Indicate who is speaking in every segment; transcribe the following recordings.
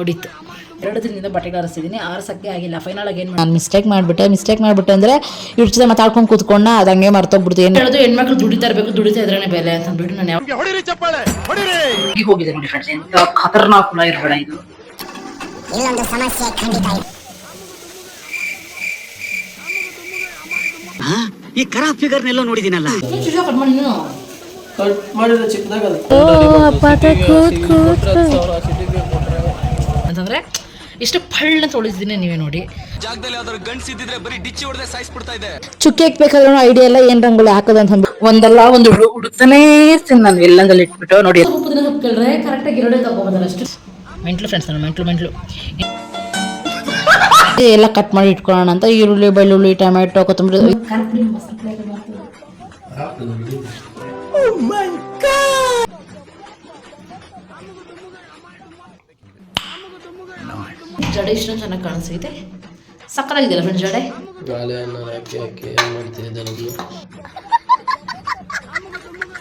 Speaker 1: ಹೊಡಿತು. ಎರಡು ದಿನದಿಂದ ಬಟ್ಟೆಗಳು ಆರಿಸಿದ್ದೀನಿ ಆರಿಸಕ್ಕೆ ಆಗಿಲ್ಲ. ಫೈನಲ್ ಆಗಿ ಏನು ನಾನು ಮಿಸ್ಟೇಕ್ ಮಾಡಿಬಿಟ್ಟೆ. ಮಿಸ್ಟೇಕ್ ಮಾಡಿಬಿಟ್ಟೆ ಅಂದರೆ ಇವ್ರ ಜೊತೆ ಮಾತಾಡ್ಕೊಂಡು ಕೂತ್ಕೊಂಡ ಅದು ಹಂಗೆ ಮರ್ತೋಗ್ಬಿಡ್ತು. ಏನು ಹೇಳೋದು ಹೆಣ್ಮಕ್ಳು ದುಡಿತಾ ಇರಬೇಕು ದುಡಿತಾ ಇದ್ರೇನೆ ಬೆಲೆ ಅಂತ ಅಂದ್ಬಿಟ್ಟು ನಾನು ಯಾವ ಈಗ ಹೋಗಿದೆ ನೋಡಿ ಫ್ರೆಂಡ್ಸ್ ಎಂತ ಖತರ್ನಾಕ್ ಹುಳ ಇರಬೇಡ ಇದು.
Speaker 2: ಇಲ್ಲೊಂದು ಸಮಸ್ಯೆ ಖಂಡಿತ?
Speaker 3: ಈ ಕರಾ ಫಿಗರ್ನೆಲ್ಲ ನೋಡಿದಿನಲ್ಲ?
Speaker 1: ಕಟ್ ಮಾಡಿ ನೀನು
Speaker 4: ಕಟ್ ಮಾಡಿದ್ರೆ ಚಿಕ್ಕದಾಗ
Speaker 1: ಅಂತಂದ್ರೆ ಇಷ್ಟು ಫಳ್ಳ ತೊಳಿಸಿದ್ದೀನಿ ನೀವೇ ನೋಡಿ.
Speaker 5: ಜಾಗದಲ್ಲಿ ಯಾವ್ದಾದ್ರು ಗಂಡ್ಸ್ ಇದ್ದಿದ್ರೆ ಬರೀ ಡಿಚ್ಚಿ ಹೊಡೆದೇ ಸಾಯಿಸ್ಬಿಡ್ತಾ ಇದೆ.
Speaker 1: ಚುಕ್ಕಿ ಹಾಕ್ಬೇಕಾದ್ರೂ ಐಡಿಯಾ ಎಲ್ಲ ಏನ್ ರಂಗೋಲಿ ಹಾಕೋದು ಅಂತ ಅಂದ್ಬಿಟ್ಟು ಒಂದಲ್ಲ ಒಂದು ಹುಡು ಹುಡುಕ್ತಾನೇ ಇರ್ತೀನಿ ನಾನು ಎಲ್ಲಂದಲ್ಲಿ ಇಟ್ಬಿಟ್ಟು ನೋಡಿ. ಕೇಳಿದ್ರೆ ಕರೆಕ್ಟಾಗಿ ಎರಡೇ ತಗೋಬೋದಲ್ಲ ಅಷ್ಟು. ಮೆಂಟ್ಲು ಫ್ರೆಂಡ್ಸ್ ನಾನು ಮೆಂಟ್ಲು ಮೆಂಟ್ಲು. ಎಲ್ಲ ಕಟ್ ಮಾಡಿ ಇಟ್ಕೊಳ್ಳೋಣ ಅಂತ ಈರುಳ್ಳಿ ಬೆಳ್ಳುಳ್ಳಿ ಟೊಮೆಟೊ ಕೊತ್ತಂಬರಿ. ಜಡೆ ಇಷ್ಟೊಂದು ಚೆನ್ನಾಗಿ ಕಾಣಿಸ್ತೈತೆ ಸಕ್ಕತ್ತಾಗಿದೆಯಲ್ಲ ಫ್ರೆಂಡ್ಸ್ ಜಡೆ?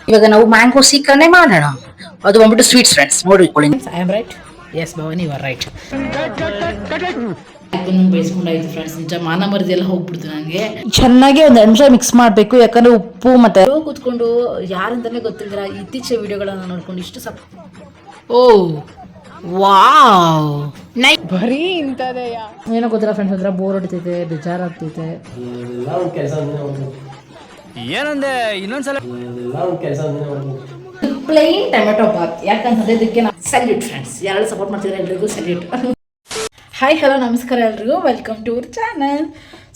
Speaker 1: ಇವಾಗ ನಾವು ಮ್ಯಾಂಗೋ ಸೀಕರ್ನೆ ಮಾಡೋಣ. ಅದು ಬಂದ್ಬಿಟ್ಟು ಸ್ವೀಟ್ಸ್ ಫ್ರೆಂಡ್ಸ್ ನೋಡಿಕೊಳ್ಳಿ. I am right yes Bhavan you are right ಬೇಯಿಸ್ಕೊಂಡಾಯ್ತು friends ನಿಜ ಮಾನ ಮರದಿ ಎಲ್ಲ ಹೋಗ್ಬಿಡ್ತು ನನಗೆ ಚೆನ್ನಾಗಿ ಒಂದು ಅಂಶ ಮಿಕ್ಸ್ ಮಾಡಬೇಕು ಯಾಕಂದ್ರೆ ಉಪ್ಪು ಮತ್ತೆ ಕೂತ್ಕೊಂಡು ಯಾರಂತಾನೆ ಗೊತ್ತಿಲ್ಲ ಇತ್ತೀಚೆಗೆ ವಿಡಿಯೋಗಳನ್ನ ನೋಡ್ಕೊಂಡು ಇಷ್ಟು ಸಪ್ ಓ ವಾವ್. ನೈ ಬರೀ ಇಂಥದೆಯಾ ಏನೋ ಗೊತ್ತಿಲ್ಲ ಫ್ರೆಂಡ್ಸ್ ಹತ್ರ ಬೋರ್ ಹೊಡಿತೈತೆ ಬೇಜಾರಾಗ್ತೈತೆ.
Speaker 5: ಏನಂದೆ ಇನ್ನೊಂದ್ಸಲ
Speaker 1: ಪ್ಲೈನ್ ಟೊಮೆಟೊ ಬಾತ್ ಯಾಕಂತಂದ್ರೆ ಇದಕ್ಕೆ ನಾವು ಸಲ್ಯೂಟ್ ಫ್ರೆಂಡ್ಸ್ ಯಾರು ಸಪೋರ್ಟ್ ಮಾಡ್ತಿದ್ರೆ ಎಲ್ರಿಗೂ ಸಲ್ಯೂಟ್ ಹಾಯ್ ಹಲೋ ನಮಸ್ಕಾರ ಎಲ್ರಿಗೂ. Welcome to our channel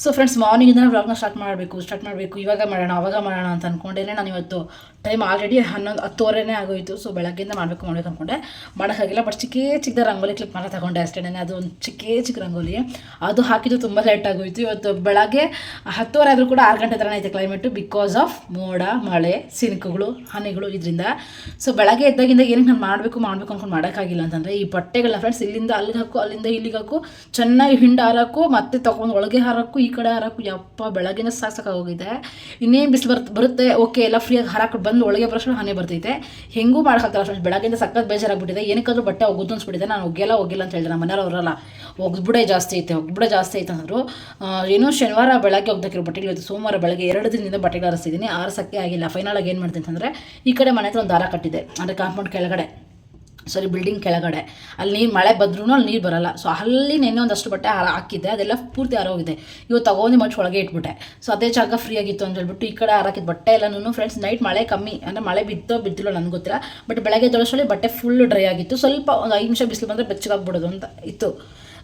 Speaker 1: so friends ಮಾರ್ನಿಂಗಿಂದ ವ್ಲಾಗ್ನ ಸ್ಟಾರ್ಟ್ ಮಾಡಬೇಕು ಸ್ಟಾರ್ಟ್ ಮಾಡಬೇಕು. ಇವಾಗ ಮಾಡೋಣ ಅವಾಗ ಮಾಡೋಣ ಅಂತ ಅನ್ಕೊಂಡೇನೆ ನಾನು ಇವತ್ತು ಟೈಮ್ ಆಲ್ರೆಡಿ ಹನ್ನೊಂದು ಹತ್ತುವರೆನೇ ಆಗೋಯಿತು. ಸೊ ಬೆಳಗ್ಗೆಯಿಂದ ಮಾಡಬೇಕು ಮಾಡಬೇಕು ಅಂದ್ಕೊಂಡೆ ಮಾಡೋಕ್ಕಾಗಿಲ್ಲ ಬಟ್ ಚಿಕ್ಕೇ ಚಿಕ್ಕದ ರಂಗೋಲಿ ಕ್ಲಿಕ್ ಮಾಡೋ ತಗೊಂಡೆ ಅಷ್ಟೇ. ಅದು ಒಂದು ಚಿಕ್ಕೇ ಚಿಕ್ಕ ರಂಗೋಲಿ. ಅದು ಹಾಕಿದ್ದು ತುಂಬ ಲೇಟ್ ಆಗೋಯಿತು. ಇವತ್ತು ಬೆಳಗ್ಗೆ ಹತ್ತುವರೆ ಆದರೂ ಕೂಡ ಆರು ಗಂಟೆ ಥರನೇ ಐತೆ ಕ್ಲೈಮೇಟು ಬಿಕಾಸ್ ಆಫ್ ಮೋಡ, ಮಳೆ, ಸಿನುಕುಗಳು, ಹನಿಗಳು ಇದರಿಂದ. ಸೊ ಬೆಳಗ್ಗೆ ಎದ್ದಾಗಿಂದ ಏನಕ್ಕೆ ನಾನು ಮಾಡಬೇಕು ಮಾಡಬೇಕು ಅಂದ್ಕೊಂಡು ಮಾಡೋಕ್ಕಾಗಿಲ್ಲ ಅಂತಂದರೆ, ಈ ಬಟ್ಟೆಗಳನ್ನ ಫ್ರೆಂಡ್ಸ್ ಇಲ್ಲಿಂದ ಅಲ್ಲಿಗೆ ಹಾಕು, ಅಲ್ಲಿಂದ ಇಲ್ಲಿಗೆ ಹಾಕು, ಚೆನ್ನಾಗಿ ಹಿಂಡ ಹಾರಾಕು ಮತ್ತೆ ತೊಗೊಂಡು ಒಳಗೆ ಹಾರಾಕು ಈ ಕಡೆ ಹಾರಾಕು ಯಪ್ಪ ಬೆಳಗ್ಗೆನೇ ಸಾಕು ಸಾಕಾಗೋಗಿದೆ ಇನ್ನೇನು ಬಿಸಿಲು ಬರ್ತ ಬರುತ್ತೆ? ಓಕೆ ಎಲ್ಲ ಫ್ರೀಯಾಗಿ ಹಾರಾಕ್ಬಿಟ್ಟು ಬಂದು ಒಳಗೆ ಬರೋಷ್ಟು ಹಾನಿ ಬರ್ತೈತೆ. ಹೆಂಗೂ ಮಾಡೋಕ್ಕಾಗಲ್ಲ ಫ್ರೆಂಡ್ಸ್ ಬೆಳಗ್ಗೆಯಿಂದ ಸಕ್ಕತ್ ಬೇಜಾರಾಗ್ಬಿಟ್ಟಿದೆ. ಏನಕ್ಕಾದ್ರೂ ಬಟ್ಟೆ ಒಗ್ದು ಅನ್ಸ್ಬಿಟ್ಟಿದೆ. ನಾನು ಒಗ್ಗೆಲ್ಲ ಒಗ್ಗಿಲ್ಲ ಅಂತ ಹೇಳಿದೆ. ನಮ್ಮ ಮನೆಯವ್ರು ಅವರಲ್ಲ ಒಗ್ಬಿಡೆ ಜಾಸ್ತಿ ಐತೆ ಒಗ್ಬಿಡೆ ಜಾಸ್ತಿ ಐತೆ ಅಂದರು. ಏನೋ ಶನಿವಾರ ಬೆಳಗ್ಗೆ ಒಗ್ದಾಕಿರೋ ಇವತ್ತು ಸೋಮವಾರ ಬೆಳಗ್ಗೆ ಎರಡು ದಿನದಿಂದ ಹರಿಸ್ತಿದ್ದೀನಿ ಆರಿಸಿದ್ದೀನಿ ಆರಿಸೋಕ್ಕೆ ಆಗಿಲ್ಲ. ಫೈನಲ್ ಆಗಿ ಏನು ಮಾಡ್ತೀನಿ ಅಂತಂದರೆ, ಈ ಕಡೆ ಮನೆ ಹತ್ರ ಒಂದು ದಾರ ಕಟ್ಟಿದೆ ಅಂದರೆ ಕಾಂಪೌಂಡ್ ಕೆಳಗಡೆ. ಸಾರಿ ಬಿಲ್ಡಿಂಗ್ ಕೆಳಗಡೆ. ಅಲ್ಲಿ ನೀರು ಮಳೆ ಬಂದ್ರೂ ಅಲ್ಲಿ ನೀರು ಬರಲ್ಲ. ಸೊ ಅಲ್ಲಿ ನೆನ್ನೆ ಒಂದಷ್ಟು ಬಟ್ಟೆ ಹಾಕಿದ್ದೆ. ಅದೆಲ್ಲ ಪೂರ್ತಿ ಆರೋಗಿದೆ ಇವತ್ತು ತಗೊಂಡು ಮಚ್ಚ ಒಳಗೆ ಇಟ್ಬಿಟ್ಟೆ. ಸೊ ಅದೇ ಜಾಗ ಫ್ರೀ ಆಗಿತ್ತು ಅಂತ ಹೇಳ್ಬಿಟ್ಟು ಈ ಕಡೆ ಹಾಕಿದ ಬಟ್ಟೆ ಎಲ್ಲನೂ ಫ್ರೆಂಡ್ಸ್ ನೈಟ್ ಮಳೆ ಕಮ್ಮಿ. ಅಂದರೆ ಮಳೆ ಬಿದ್ದೋ ಬಿದ್ದಿಲ್ಲ ನನಗೆ ಗೊತ್ತಿಲ್ಲ. ಬಟ್ ಬೆಳಗ್ಗೆ ತೊಳಸಲ್ಲಿ ಬಟ್ಟೆ ಫುಲ್ ಡ್ರೈ ಆಗಿತ್ತು. ಸ್ವಲ್ಪ ಒಂದು ಐದು ನಿಮಿಷ ಬಿಸಿಲು ಬಂದರೆ ಬೆಚ್ಚಗಾಗ್ಬಿಡೋದು ಅಂತ ಇತ್ತು.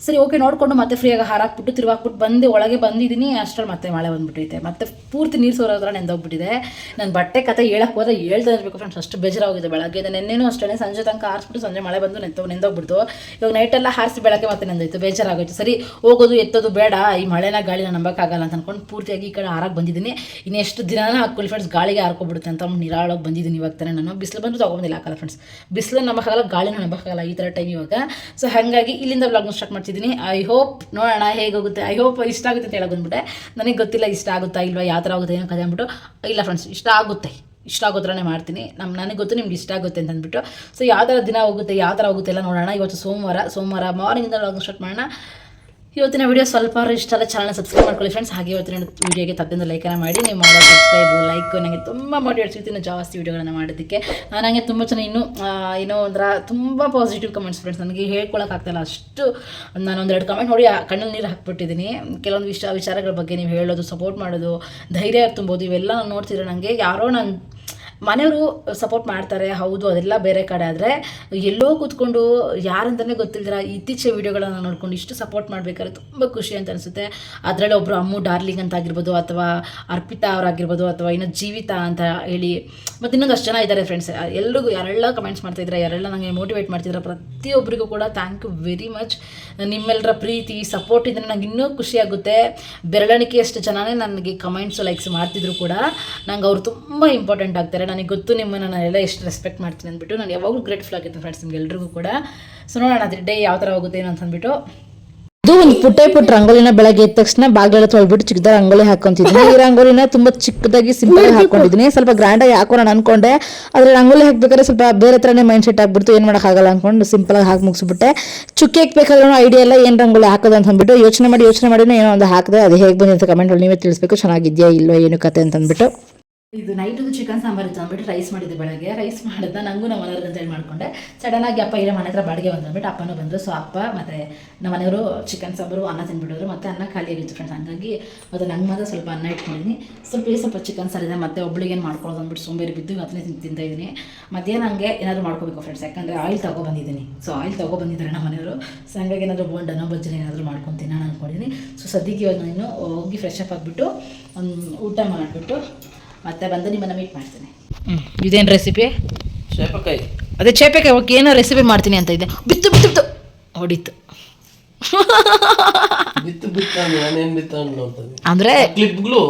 Speaker 1: ಸರಿ ಓಕೆ ನೋಡಿಕೊಂಡು ಮತ್ತೆ ಫ್ರೀಯಾಗಿ ಹಾರಾಕ್ಬಿಟ್ಟು ತಿರುವಾಕ್ಬಿಟ್ಟು ಬಂದು ಒಳಗೆ ಬಂದಿದ್ದೀನಿ ಅಷ್ಟರಲ್ಲಿ ಮತ್ತೆ ಮಳೆ ಬಂದ್ಬಿಟ್ಟೈತೆ ಮತ್ತೆ ಪೂರ್ತಿ ನೀರು ಸೋರೋದ್ರ ನೆಂದೋಗ್ಬಿಟ್ಟಿದೆ ನನ್ನ ಬಟ್ಟೆ ಕತೆ ಹೇಳಕ್ಕೆ ಹೋದ್ರೆ ಹೇಳ್ತಾ ಇರಬೇಕು ಫ್ರೆಂಡ್ಸ್ ಅಷ್ಟು ಬೇಜಾರಾಗಿದೆ ಬೆಳಗ್ಗೆ. ನೆನ್ನೆನೂ ಅಷ್ಟೇ ಸಂಜೆ ತನಕ ಹಾರಿಸ್ಬಿಟ್ಟು ಸಂಜೆ ಮಳೆ ಬಂದು ನೆಂತ ನೆಂದೋಗ್ಬಿಡ್ತು ಇವಾಗ ನೈಟೆಲ್ಲ ಹಾರಿಸಿ ಬೆಳಗ್ಗೆ ಮತ್ತೆ ನೆಂದೋಯ್ತು, ಬೇಜಾರಾಗೋಯ್ತು. ಸರಿ, ಹೋಗೋದು, ಎತ್ತೋದು ಬೇಡ, ಈ ಮಳೆನ ಗಾಳಿನ ನಂಬಕ್ಕಾಗಲ್ಲ ಅಂತ ಅನ್ಕೊಂಡು ಪೂರ್ತಿಯಾಗಿ ಈ ಕಡೆ ಹಾರಕ್ಕೆ ಬಂದಿದ್ದೀನಿ ಇನ್ನೆಷ್ಟು ದಿನನ ಹಾಕೊಳ್ಳಿ ಫ್ರೆಂಡ್ಸ್ ಗಾಳಿಗೆ ಹಾರ್ಕೊಬಿಡುತ್ತೆ ಅಂತ ನಿರಾಳೋಗಿ ಬಂದಿದ್ದೀನಿ ಇವಾಗ ತಾನೇ ನಾನು. ಬಿಸಿಲು ಬಂದು ತೊಗೊಂಡಿಲ್ಲ ಹಾಕಲ್ಲ ಫ್ರೆಂಡ್ಸ್ ಬಿಸಿಲು ನಂಬಕ್ಕಾಗಲ್ಲ, ಗಾಳಿನ ನಂಬಕ್ಕಾಗಲ್ಲ ಈ ಥರ ಟೈಮ್ ಇವಾಗ. ಸೊ ಹಾಗಾಗಿ ಇಲ್ಲಿಂದ ಬ್ಲಾಗ್ನ ಸ್ಟಾರ್ಟ್ ಮಾಡ್ತಿದ್ದೀನಿ ಐ ಹೋಪ್ ನೋಡೋಣ ಹೇಗೋಗುತ್ತೆ ಐ ಹೋಪ್ ಇಷ್ಟ ಆಗುತ್ತೆ ಅಂತ ಹೇಳೋಕೆ ಬಂದ್ಬಿಟ್ಟೆ. ನನಗೆ ಗೊತ್ತಿಲ್ಲ ಇಷ್ಟ ಆಗುತ್ತಾ ಇಲ್ವಾ, ಯಾವ ಥರ ಆಗುತ್ತೆ ಏನೋ ಕತೆ ಅಂದ್ಬಿಟ್ಟು. ಇಲ್ಲ ಫ್ರೆಂಡ್ಸ್ ಇಷ್ಟ ಆಗುತ್ತೆ. ಇಷ್ಟ ಆಗೋ ಮಾಡ್ತೀನಿ. ನಮ್ಮ ನನಗೆ ಗೊತ್ತು ನಿಮ್ಗೆ ಇಷ್ಟ ಆಗುತ್ತೆ ಅಂತ ಅಂದ್ಬಿಟ್ಟು. ಸೊ ಯಾವ ಥರ ದಿನ ಹೋಗುತ್ತೆ, ಯಾವ ಥರ ಹೋಗುತ್ತೆ ಎಲ್ಲ ನೋಡೋಣ. ಇವತ್ತು ಸೋಮವಾರ ಸೋಮವಾರ ಮಾರ್ನಿಂಗಿಂದ ಸ್ಟಾರ್ಟ್ ಮಾಡೋಣ. ಇವತ್ತಿನ ವಿಡಿಯೋ ಸ್ವಲ್ಪ ಇಷ್ಟ ಅಲ್ಲ ಚಾನಲ್ ಸಬ್ಸ್ಕ್ರೈಬ್ ಮಾಡ್ಕೊಳ್ಳಿ ಫ್ರೆಂಡ್ಸ್ ಹಾಗೆ ಇವತ್ತಿನ ವಿಡಿಯೋಗೆ ತಪ್ಪದಿಂದ ಲೈಕನ್ನು ಮಾಡಿ. ನೀವು ಮಾಡೋ ಸಬ್ಸ್ಕ್ರೈಬು ಲೈಕ್ ನನಗೆ ತುಂಬ ಮೋಟಿವೇಟ್ ಇನ್ನು ಜಾಸ್ತಿ ವಿಡಿಯೋಗಳನ್ನು ಮಾಡೋದಕ್ಕೆ. ನಾನು ನನಗೆ ತುಂಬ ಚೆನ್ನಾಗಿ ಇನ್ನೂ ಏನೋ ಒಂಥರ ತುಂಬ ಪಾಸಿಟಿವ್ ಕಮೆಂಟ್ಸ್ ಫ್ರೆಂಡ್ಸ್ ನನಗೆ ಹೇಳ್ಕೊಳಕ್ಕಾಗ್ತಾಯಿಲ್ಲ ಅಷ್ಟು ನಾನು ಒಂದೆರಡು ಕಮೆಂಟ್ ನೋಡಿ ಕಣ್ಣಲ್ಲಿ ನೀರು ಹಾಕ್ಬಿಟ್ಟಿದ್ದೀನಿ ಕೆಲವೊಂದು ವಿಷಯ ವಿಚಾರಗಳ ಬಗ್ಗೆ ನೀವು ಹೇಳೋದು ಸಪೋರ್ಟ್ ಮಾಡೋದು, ಧೈರ್ಯ ತುಂಬೋದು, ಇವೆಲ್ಲ ನಾನು ನೋಡ್ತಿದ್ರೆ ನನಗೆ ಯಾರೋ ನಾನು ಮನೆಯವರು ಸಪೋರ್ಟ್ ಮಾಡ್ತಾರೆ, ಹೌದು, ಅದೆಲ್ಲ ಬೇರೆ ಕಡೆ. ಆದರೆ ಎಲ್ಲೋ ಕೂತ್ಕೊಂಡು ಯಾರಂತಲೇ ಗೊತ್ತಿಲ್ದಿರ ಇತ್ತೀಚೆ ವಿಡಿಯೋಗಳನ್ನು ನೋಡ್ಕೊಂಡು ಇಷ್ಟು ಸಪೋರ್ಟ್ ಮಾಡಬೇಕಾದ್ರೆ ತುಂಬ ಖುಷಿ ಅಂತ ಅನಿಸುತ್ತೆ. ಅದರಲ್ಲಿ ಒಬ್ಬರು ಅಮ್ಮು ಡಾರ್ಲಿಂಗ್ ಅಂತ ಆಗಿರ್ಬೋದು, ಅಥವಾ ಅರ್ಪಿತಾ ಅವರಾಗಿರ್ಬೋದು, ಅಥವಾ ಇನ್ನು ಜೀವಿತ ಅಂತ ಹೇಳಿ, ಮತ್ತು ಇನ್ನೊಂದು ಅಷ್ಟು ಜನ ಇದ್ದಾರೆ ಫ್ರೆಂಡ್ಸ್ ಎಲ್ರಿಗೂ ಯಾರೆಲ್ಲ ಕಮೆಂಟ್ಸ್ ಮಾಡ್ತಿದ್ರೆ ಯಾರೆಲ್ಲ ನನಗೆ ಮೋಟಿವೇಟ್ ಮಾಡ್ತಿದ್ದಾರೆ ಪ್ರತಿಯೊಬ್ಬರಿಗೂ ಕೂಡ ಥ್ಯಾಂಕ್ ಯು ವೆರಿ ಮಚ್ ನಿಮ್ಮೆಲ್ಲರ ಪ್ರೀತಿ ಸಪೋರ್ಟ್ ಇದ್ದರೆ ನನಗೆ ಇನ್ನೂ ಖುಷಿಯಾಗುತ್ತೆ ಬೆರಳಿಕೆಯಷ್ಟು ಜನನೇ ನನಗೆ ಕಮೆಂಟ್ಸ್ ಲೈಕ್ಸ್ ಮಾಡ್ತಿದ್ರು ಕೂಡ ನಂಗೆ ಅವ್ರು ತುಂಬ ಇಂಪಾರ್ಟೆಂಟ್ ಆಗ್ತಾರೆ. ನನಗೆ ಗೊತ್ತು ನಿಮ್ಮನ್ನು ನಾನೆಲ್ಲ ಎಷ್ಟು ರೆಸ್ಪೆಕ್ಟ್ ಮಾಡ್ತೀನಿ ಅಂದ್ಬಿಟ್ಟು ನಾನು ಯಾವಾಗಲೂ ಗ್ರೇಟ್ಫುಲ್ ಆಗಿತ್ತು ಫ್ರೆಂಡ್ಸ್ ನಿಮ್ಗೆ ಎಲ್ರಿಗೂ ಕೂಡ. ಸೊ ನೋಡೋಣ, ಅದ್ರ ಡೇ ಯಾವ ಥರ ಹೋಗುತ್ತೆ ಏನು ಅಂತಂದ್ಬಿಟ್ಟು. ಇದು ಒಂದು ಪುಟ್ಟೆ ಪುಟ್ಟ ರಂಗೋಲಿನ ಬೆಳಗ್ಗೆ ಎದ್ದ ತಕ್ಷಣ ಬಾಗಿಲೆಲ್ಲ ತೊಳ್ಬಿಟ್ಟು ಚಿಕ್ಕದ ರಂಗೋಲಿ ಹಾಕೊಂತಿದ್ದೀನಿ. ಈ ರಂಗೋಲಿನ ತುಂಬಾ ಚಿಕ್ಕದಾಗಿ ಸಿಂಪಲ್ ಆಗಿ ಹಾಕೊಂಡಿದ್ದೀನಿ. ಸ್ವಲ್ಪ ಗ್ರ್ಯಾಂಡ್ ಆಗಿ ಹಾಕೋಣ ಅನ್ಕೊಂಡೆ. ಆದ್ರೆ ರಂಗೋಲಿ ಹಾಕ್ಬೇಕಾದ್ರೆ ಸ್ವಲ್ಪ ಬೇರೆ ತರನೇ ಮೈಂಡ್ ಸೆಟ್ ಆಗ್ಬಿಡ್ತು. ಏನ್ ಆಗಲ್ಲ ಅನ್ಕೊಂಡು ಸಿಂಪಲ್ ಆಗಿ ಹಾಕಿ ಮುಗಿಸ್ಬಿಟ್ಟೆ. ಚುಕ್ಕಿ ಹಾಕ್ಬೇಕಾದ್ರೂ ಐಡಿಯಾ ಎಲ್ಲ ಏನು ರಂಗೋಲಿ ಹಾಕೋದು ಅಂತ ಅಂದ್ಬಿಟ್ಟು ಯೋಚನೆ ಮಾಡಿ ಯೋಚನೆ ಮಾಡಿನೂ ಏನೋ ಒಂದು ಹಾಕಿದೆ. ಅದು ಹೇಗೆ ಬಂದಿದೆ ಕಮೆಂಟ್ ನೀವೇ ತಿಳಿಸ್ಬೇಕು. ಚೆನ್ನಾಗಿದ್ಯಾ ಇಲ್ವೋ ಏನು ಕತೆ ಅಂತ ಅಂದ್ಬಿಟ್ಟು. ಇದು ನೈಟ್ ಚಿಕನ್ ಸಾಂಬಾರ್ ಇತ್ತು ಅಂದ್ಬಿಟ್ಟು ರೈಸ್ ಮಾಡಿದ್ದೆ ಬೆಳಗ್ಗೆ. ರೈಸ್ ಮಾಡಿದ್ದ ನಂಗೂ ನಮ್ಮ ಮನೆಯವ್ರಿಗೆ ಅಂತೇಳಿ ಮಾಡಿಕೊಂಡೆ. ಆಗಿ ಅಪ್ಪ ಇಲ್ಲ ಮನೆ ಹತ್ರ ಬಾಡಿಗೆ ಬಂದ್ಬಿಟ್ಟು ಅಪ್ಪನೂ ಬಂದರು. ಸೊ ಅಪ್ಪ ಮತ್ತು ನಮ್ಮ ಮನೆಯವರು ಚಿಕನ್ ಸಾಂಬಾರು, ಅನ್ನ ತಿಂದ್ಬಿಟ್ಟಿದ್ರು. ಮತ್ತು ಅನ್ನ ಖಾಲಿ ಆಗಿತ್ತು ಫ್ರೆಂಡ್ಸ್ ಹಂಗಾಗಿ ಅದು ನಂಗೆ ಮಾತ್ರ ಸ್ವಲ್ಪ ಅನ್ನ ಇಟ್ಕೊಂಡಿದ್ದೀನಿ ಸ್ವಲ್ಪ ಸ್ವಲ್ಪ ಚಿಕನ್ ಸಾರಿದೆ ಮತ್ತೆ ಒಬ್ಳಿಗೆ ಏನು ಮಾಡ್ಕೊಳ್ಳೋದು ಅಂದ್ಬಿಟ್ಟು ಸೋಂಬೇರಿ ಬಿದ್ದು ಅದನ್ನೇ ತಿಂತ ಇದ್ದೀನಿ ಮಧ್ಯಾಹ್ನ ಹಂಗೆ ಏನಾದರೂ ಮಾಡ್ಕೋಬೇಕು ಫ್ರೆಂಡ್ಸ್ ಯಾಕಂದರೆ ಆಯಿಲ್ ತಗೊಬಂದಿದ್ದೀನಿ ಸೊ ಆಯಿಲ್ ತಗೊಬಂದಿದ್ದಾರೆ ನಮ್ಮ ಮನೆಯವರು. ಸೊ ಹಂಗಾಗಿ ಏನಾದರೂ ಬೋಂಡನೋ ಬಜ್ಜಿ ಏನಾದರೂ ಮಾಡ್ಕೊತೀನಿ ನಾನು ಅಂದ್ಕೊಂಡಿದ್ದೀನಿ ಸೊ ಸದ್ಯಕ್ಕೆ ಇವಾಗ ನಾನು ಹೋಗಿ ಫ್ರೆಶ್ ಅಪ್ ಆಗಿಬಿಟ್ಟು ಊಟ ಮಾಡಿಬಿಟ್ಟು ಮತ್ತೆ ಬಂದು ನಿಮ್ಮನ್ನು ಮೀಟ್ ಮಾಡ್ತೀನಿ. ಹ್ಞೂ ಇದೇನು ರೆಸಿಪಿ
Speaker 4: ಶೇಪಕಾಯಿ.
Speaker 1: ಅದೇ ಚೇಪೆಕಾಯಿ ಓಕೆ ಏನೋ ರೆಸಿಪಿ ಮಾಡ್ತೀನಿ ಅಂತ ಇದೆ. ಬಿತ್ತು ಬಿತ್ತು ಬಿತ್ತು. ಹೊಡಿತು.
Speaker 4: ಬಿತ್ತು ಬಿತ್ತ ನಾನೇನ್ ಬಿತ್ತ
Speaker 1: ಅಂದರೆ
Speaker 4: ಕ್ಲಿಪ್ಗಳು